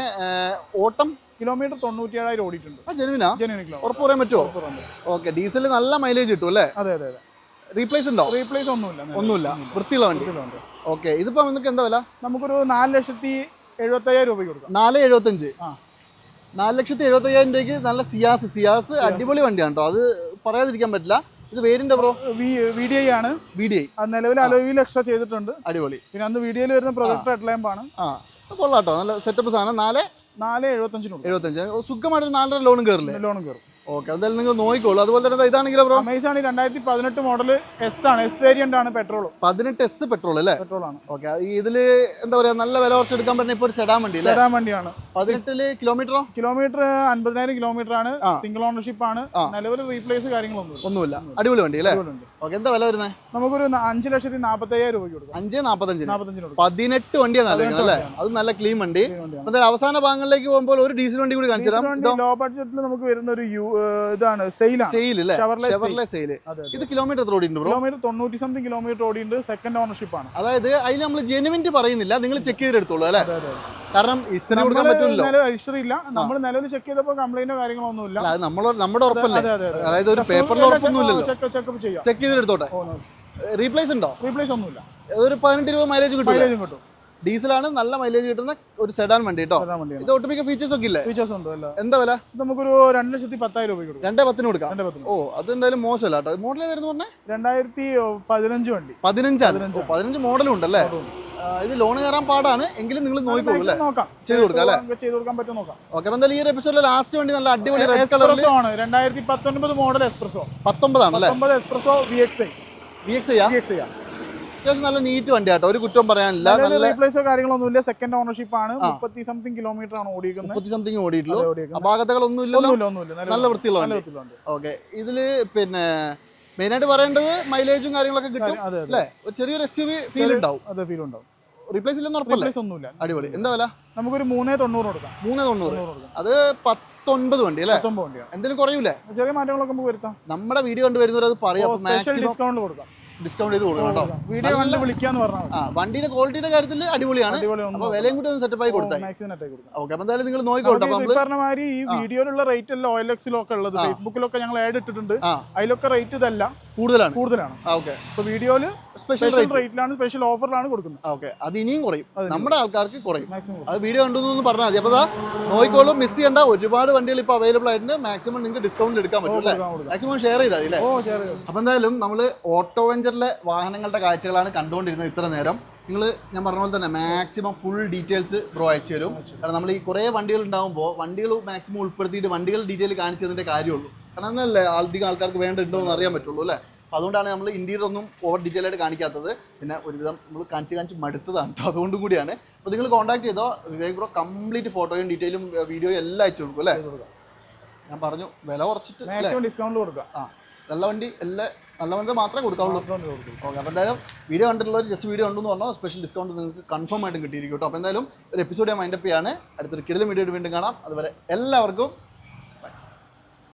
ഓട്ടം കിലോമീറ്റർ തൊണ്ണൂറ്റിയേഴായിരം ഓടിയിട്ടുണ്ട്. ജെനുവിനാ? ജനുവിനാ ജനുവൻ ഉറപ്പ് പറയാൻ പറ്റുമോ ഓക്കെ ഡീസൽ നല്ല മൈലേജ് കിട്ടും അല്ലേ? അതെ അതെ അതെ. റീപ്ലേസ് ഉണ്ടോ? റീപ്ലേസ് ഒന്നുമില്ല. ഒന്നുമില്ല. വൃത്തിയുള്ള വണ്ടി. ഓക്കെ ഇതിപ്പോ നമുക്ക് എന്താ വില? നമുക്കൊരു നാല് ലക്ഷത്തി എഴുപത്തയ്യായിരം രൂപ കൊടുക്കാം. നാല് എഴുപത്തഞ്ച്. ആ. നാല് ലക്ഷത്തി എഴുപത്തി അയ്യായിരം രൂപയ്ക്ക് നല്ല സിയാസ് സിയാസ് അടിപൊളി വണ്ടിയാണ് കേട്ടോ അത് പറയാതിരിക്കാൻ പറ്റില്ല. ഇത് വേരിന്റെ ബ്രോ? വി ഡി ഐ ആണ്. വി ഡി ഐ നിലവിൽ അലോയിൽ എക്സ്ട്രാ ചെയ്തിട്ടുണ്ട്. അടിപൊളി. പിന്നെ അന്ന് വീഡിയോയിൽ വരുന്ന പ്രൊജക്ടർ ഹെഡ് ലാമ്പ് ആണ് ആ അത് കൊള്ളാം കേട്ടോ നല്ല സെറ്റപ്പ് സാധനം. നാല് നാല് എഴുപത്തഞ്ചിന് കൊടുക്കാം എഴുപത്തഞ്ച്. സുഖമായിട്ട് നാലര ലോണും കയറില്ലേ ലോണും കയറും ഓക്കെ എന്തായാലും നിങ്ങൾ നോക്കിക്കോളൂ. അതുപോലെ തന്നെ ഇതാണെങ്കിലും ബ്രോ അമേസാണ് രണ്ടായിരത്തി പതിനെട്ട് മോഡൽ എസ് ആണ്. എസ് വേരിയന്റ് ആണ് പെട്രോൾ പതിനെട്ട് എസ് പെട്രോൾ അല്ലേ? പെട്രോൾ ആണ്. ഓക്കെ ഇതിൽ എന്താ പറയാ നല്ല വില കുറച്ച് എടുക്കാൻ പറ്റുന്ന ഇപ്പൊ ചെടാൻ വണ്ടി ചെടാൻ വണ്ടിയാണ്. പതിനെട്ടിൽ കിലോമീറ്ററോ കിലോമീറ്റർ അൻപതിനായിരം കിലോമീറ്റർ ആണ്. സിംഗിൾ ഓണർഷിപ്പ് ആണ്. നിലവിൽ റീപ്ലേസ് കാര്യങ്ങളൊന്നും ഒന്നുമില്ല. അടിപൊളി വണ്ടി അല്ലേ? ഓക്കെ എന്താ വില വരുന്നത് നമുക്കൊരു അഞ്ച് ലക്ഷത്തി നാൽപ്പത്തയ്യായിരം രൂപയ്ക്ക് കൊടുക്കാം. അഞ്ച് നാപ്പത്തഞ്ചിന്. നാൽപ്പത്തഞ്ചിന് പതിനെട്ട് വണ്ടിയാണ് നല്ലത് അല്ലേ? അത് നല്ല ക്ലീൻ വണ്ടി. അവസാന ഭാഗങ്ങളിലേക്ക് പോകുമ്പോൾ ഒരു ഡീസൽ വണ്ടി കൂടി കാണിച്ചു ലോ ബഡ്ജറ്റിൽ നമുക്ക് വരുന്ന ഒരു യു ഇതാണ് സെയിലാണ്. ഇത് കിലോമീറ്റർ ഓടിയിട്ടുണ്ട് കിലോമീറ്റർ തൊണ്ണൂറ്റി സംതിങ് കിലോമീറ്റർ ഓടിയുണ്ട് സെക്കൻഡ് ഓണർഷിപ്പ് ആണ്. അതായത് അതിൽ നമ്മൾ ജെനുവിന്റെ പറയുന്നില്ല. നിങ്ങൾ ചെക്ക് ചെയ്തെടുത്തോളൂ അല്ലേ. കാരണം ഹിസ്റ്ററി കൊടുക്കാൻ പറ്റില്ലല്ലോ നിലവിൽ ഹിസ്റ്ററി ഇല്ല. നമ്മൾ നിലവിൽ ചെക്ക് ചെയ്തപ്പോൾ കംപ്ലൈന്റോ അത് നമ്മൾ നമ്മുടെ ഉറപ്പല്ലേ? അതെ അതെ അതെ. അതായത് ഒരു പേപ്പറിൽ ഉറപ്പൊന്നും ഇല്ലല്ലോ ചെക്ക് ചെയ്തെടുത്തോട്ടെ റീപ്ലേസ് ഉണ്ടോ? റീപ്ലേസ് ഒന്നുമില്ല. ഒരു പതിനെട്ട് രൂപ മൈലേജ് കിട്ടും മൈലേജും കിട്ടും. ഡീസലാണ് നല്ല മൈലേജ് കിട്ടുന്ന ഒരു സെഡാൻ വണ്ടി കേട്ടോ ഇത് ഒട്ടുമിക്ക ഫീച്ചേഴ്സ് ഒക്കെ ഇല്ലേ? ഫീച്ചേഴ്സ് ഉണ്ട് അല്ല. എന്താ വില? നമുക്കൊരു രണ്ട് ലക്ഷത്തി പത്തായിരം രൂപ കൊടുക്കാം. രണ്ടേ പത്തിന് കൊടുക്കാം? ഓ അത് എന്തായാലും മോശമല്ല കേട്ടോ മോഡൽ ഏതായിരുന്നു പറഞ്ഞേ? രണ്ടായിരത്തി പതിനഞ്ച് വണ്ടി. പതിനഞ്ചാണ്. പതിനഞ്ച് മോഡലും ഉണ്ടല്ലേ അല്ലേ? ഇത് ലോൺ കയറാൻ പാടാണ്. എങ്കിലും നിങ്ങൾ നോക്കിക്കോളൂ അല്ലേ? ചെയ്ത് കൊടുക്കാം അല്ലേ? ചെയ്ത് കൊടുക്കാൻ പറ്റും നോക്കാം. ഓക്കെ അപ്പൊ എന്തായാലും ഈ ഒരു എപ്പിസോഡിലെ ലാസ്റ്റ് വണ്ടി നല്ല അടിപൊളി റെഡ് കളറിൽ ആണ്. രണ്ടായിരത്തി പത്തൊൻപത് മോഡൽ എക്സ്പ്രസോ പത്തൊമ്പതാണ് അല്ലേ? Espresso V X I V X I V X I അത്യാവശ്യം നല്ല നീറ്റ് വണ്ടി ആട്ടോ ഒരു കുറ്റം പറയാനില്ല. നല്ല കാര്യങ്ങളൊന്നും ഇല്ല. സെക്കൻഡ് ഓണർഷിപ്പ് ആണ്. മുപ്പത്തി സംതിങ് കിലോമീറ്റർ ആണ് ഓടിക്കുന്നത് മുപ്പത്തി സംതിങ് ഓടിയിട്ടുള്ളൂ അപാകതകളൊന്നും ഇല്ലല്ലോ നല്ല വൃത്തിയുള്ള വണ്ടി. ഓക്കെ. ഇതിൽ പിന്നെ മെയിൻ ആയിട്ട് പറയേണ്ടത് മൈലേജും കാര്യങ്ങളൊക്കെ കിട്ടും അല്ലേ? ഒരു ചെറിയൊരു എസ് യു വി ഫീൽ ഉണ്ടാവും. അതെ ഫീൽ ഉണ്ടാവും. റീപ്ലേസ് ഇല്ലെന്ന് ഉറപ്പല്ലേ? റീപ്ലേസ് ഒന്നുമില്ല. അടിപൊളി. എന്താ വില? നമുക്കൊരു മൂന്നേ തൊണ്ണൂറ് കൊടുക്കാം. മൂന്നേ തൊണ്ണൂറ്. അത് പത്തൊൻപത് വണ്ടി അല്ലേ? എന്തെങ്കിലും കുറയൂലേ? ചെറിയ മാറ്റങ്ങളൊക്കെ നമുക്ക് വരുത്താം. നമ്മുടെ വീഡിയോ കണ്ടുവരുന്നവർ അത് പറയാം ഡിസ്കൗണ്ട് കൊടുക്കാം. ഡിസ്കൗണ്ട് ചെയ്ത് കൊടുക്കണം കേട്ടോ. വീഡിയോ കണ്ട് വിളിക്കാന്ന് പറഞ്ഞാൽ ആ വണ്ടിയുടെ ക്വാളിറ്റിയുടെ കാര്യത്തിൽ അടിപൊളിയാണ്. അടിപൊളി അപ്പൊ വിലയും കൂടി ഒന്ന് സെറ്റപ്പ് ആയി കൊടുത്താൽ ഓക്കെ അപ്പൊ എന്തായാലും നിങ്ങൾ നോക്കിക്കോട്ടെ പറഞ്ഞ മാതിരി ഈ വീഡിയോയിലുള്ള റേറ്റ് എല്ലാം ഓയിൽ എക്സിലൊക്കെ ഉള്ളത് ഫേസ്ബുക്കിലൊക്കെ ഞങ്ങൾ ആഡ് ഇട്ടിട്ടുണ്ട്. അതിലൊക്കെ റേറ്റ് ഇതല്ല. കൂടുതലാണ്. കൂടുതലാണ്. ഓക്കെ. അപ്പൊ വീഡിയോയിൽ സ്പെഷ്യൽ റേറ്റിലാണ് സ്പെഷ്യൽ ഓഫറിലാണ് കൊടുക്കുന്നത്. ഓക്കെ. അത് ഇനിയും കുറയും. നമ്മുടെ ആൾക്കാർക്ക് കുറയും. അത് വീഡിയോ കണ്ടെന്ന് പറഞ്ഞാൽ മതി. അപ്പോൾ നോക്കിക്കോളും മിസ് ചെയ്യേണ്ട. ഒരുപാട് വണ്ടികൾ ഇപ്പോൾ അവൈലബിൾ ആയിട്ടുണ്ട്. മാക്സിമം നിങ്ങൾക്ക് ഡിസ്കൗണ്ട് എടുക്കാൻ പറ്റും അല്ലേ? മാക്സിമം ഷെയർ ചെയ്താൽ മതി അല്ലേ? അപ്പോൾ എന്തായാലും നമ്മൾ ഓട്ടോ വെഞ്ചറിലെ വാഹനങ്ങളുടെ കാഴ്ചകളാണ് കണ്ടുകൊണ്ടിരുന്നത് ഇത്ര നേരം. നിങ്ങൾ ഞാൻ പറഞ്ഞ പോലെ തന്നെ മാക്സിമം ഫുൾ ഡീറ്റെയിൽസ് ബ്രോ അയച്ചു തരും. കാരണം നമ്മൾ ഈ കുറേ വണ്ടികൾ ഉണ്ടാകുമ്പോൾ വണ്ടികൾ മാക്സിമം ഉൾപ്പെടുത്തിയിട്ട് വണ്ടികൾ ഡീറ്റെയിൽ കാണിച്ചതിന്റെ കാര്യമുള്ളൂ. കാരണം എന്നല്ലേ അധികം ആൾക്കാർക്ക് വേണ്ടുണ്ടോ എന്ന് അറിയാൻ പറ്റുള്ളൂ അല്ലേ? അപ്പോൾ അതുകൊണ്ടാണ് നമ്മൾ ഇന്റീരിയർ ഒന്നും ഓവർ ഡീറ്റെയിൽ ആയിട്ട് കാണിക്കാത്തത്. പിന്നെ ഒരുവിധം നമ്മൾ കാണിച്ച് കാണിച്ച് മടുത്തതാണ് കേട്ടോ അതുകൊണ്ടും കൂടിയാണ്. അപ്പോൾ നിങ്ങൾ കോൺടാക്ട് ചെയ്തോ വിവേക് ബ്രോ കംപ്ലീറ്റ് ഫോട്ടോയും ഡീറ്റെയിലും വീഡിയോയും എല്ലാം അയച്ചു കൊടുക്കും അല്ലേ? ഞാൻ പറഞ്ഞു വില കുറച്ചിട്ട് ഡിസ്കൗണ്ട് കൊടുക്കുക ആ നല്ല വണ്ടി എല്ലാ നല്ല മാത്രമേ കൊടുക്കാവുള്ളൂ. ഓക്കെ അപ്പോൾ എന്തായാലും വീഡിയോ കണ്ടിട്ടുള്ളവർ ജസ്റ്റ് വീഡിയോ ഉണ്ടെന്ന് പറഞ്ഞാൽ സ്പെഷ്യൽ ഡിസ്കൗണ്ട് നിങ്ങൾക്ക് കൺഫേം ആയിട്ടും കിട്ടിയിരിക്കും കേട്ടോ. അപ്പോൾ എന്തായാലും ഒരു എപ്പിസോഡ് ഞാൻ മൈൻഡപ്പ് ചെയ്യാണ്. അടുത്തൊരു കിടലും വീഡിയോ വീണ്ടും കാണാം. അതുവരെ എല്ലാവർക്കും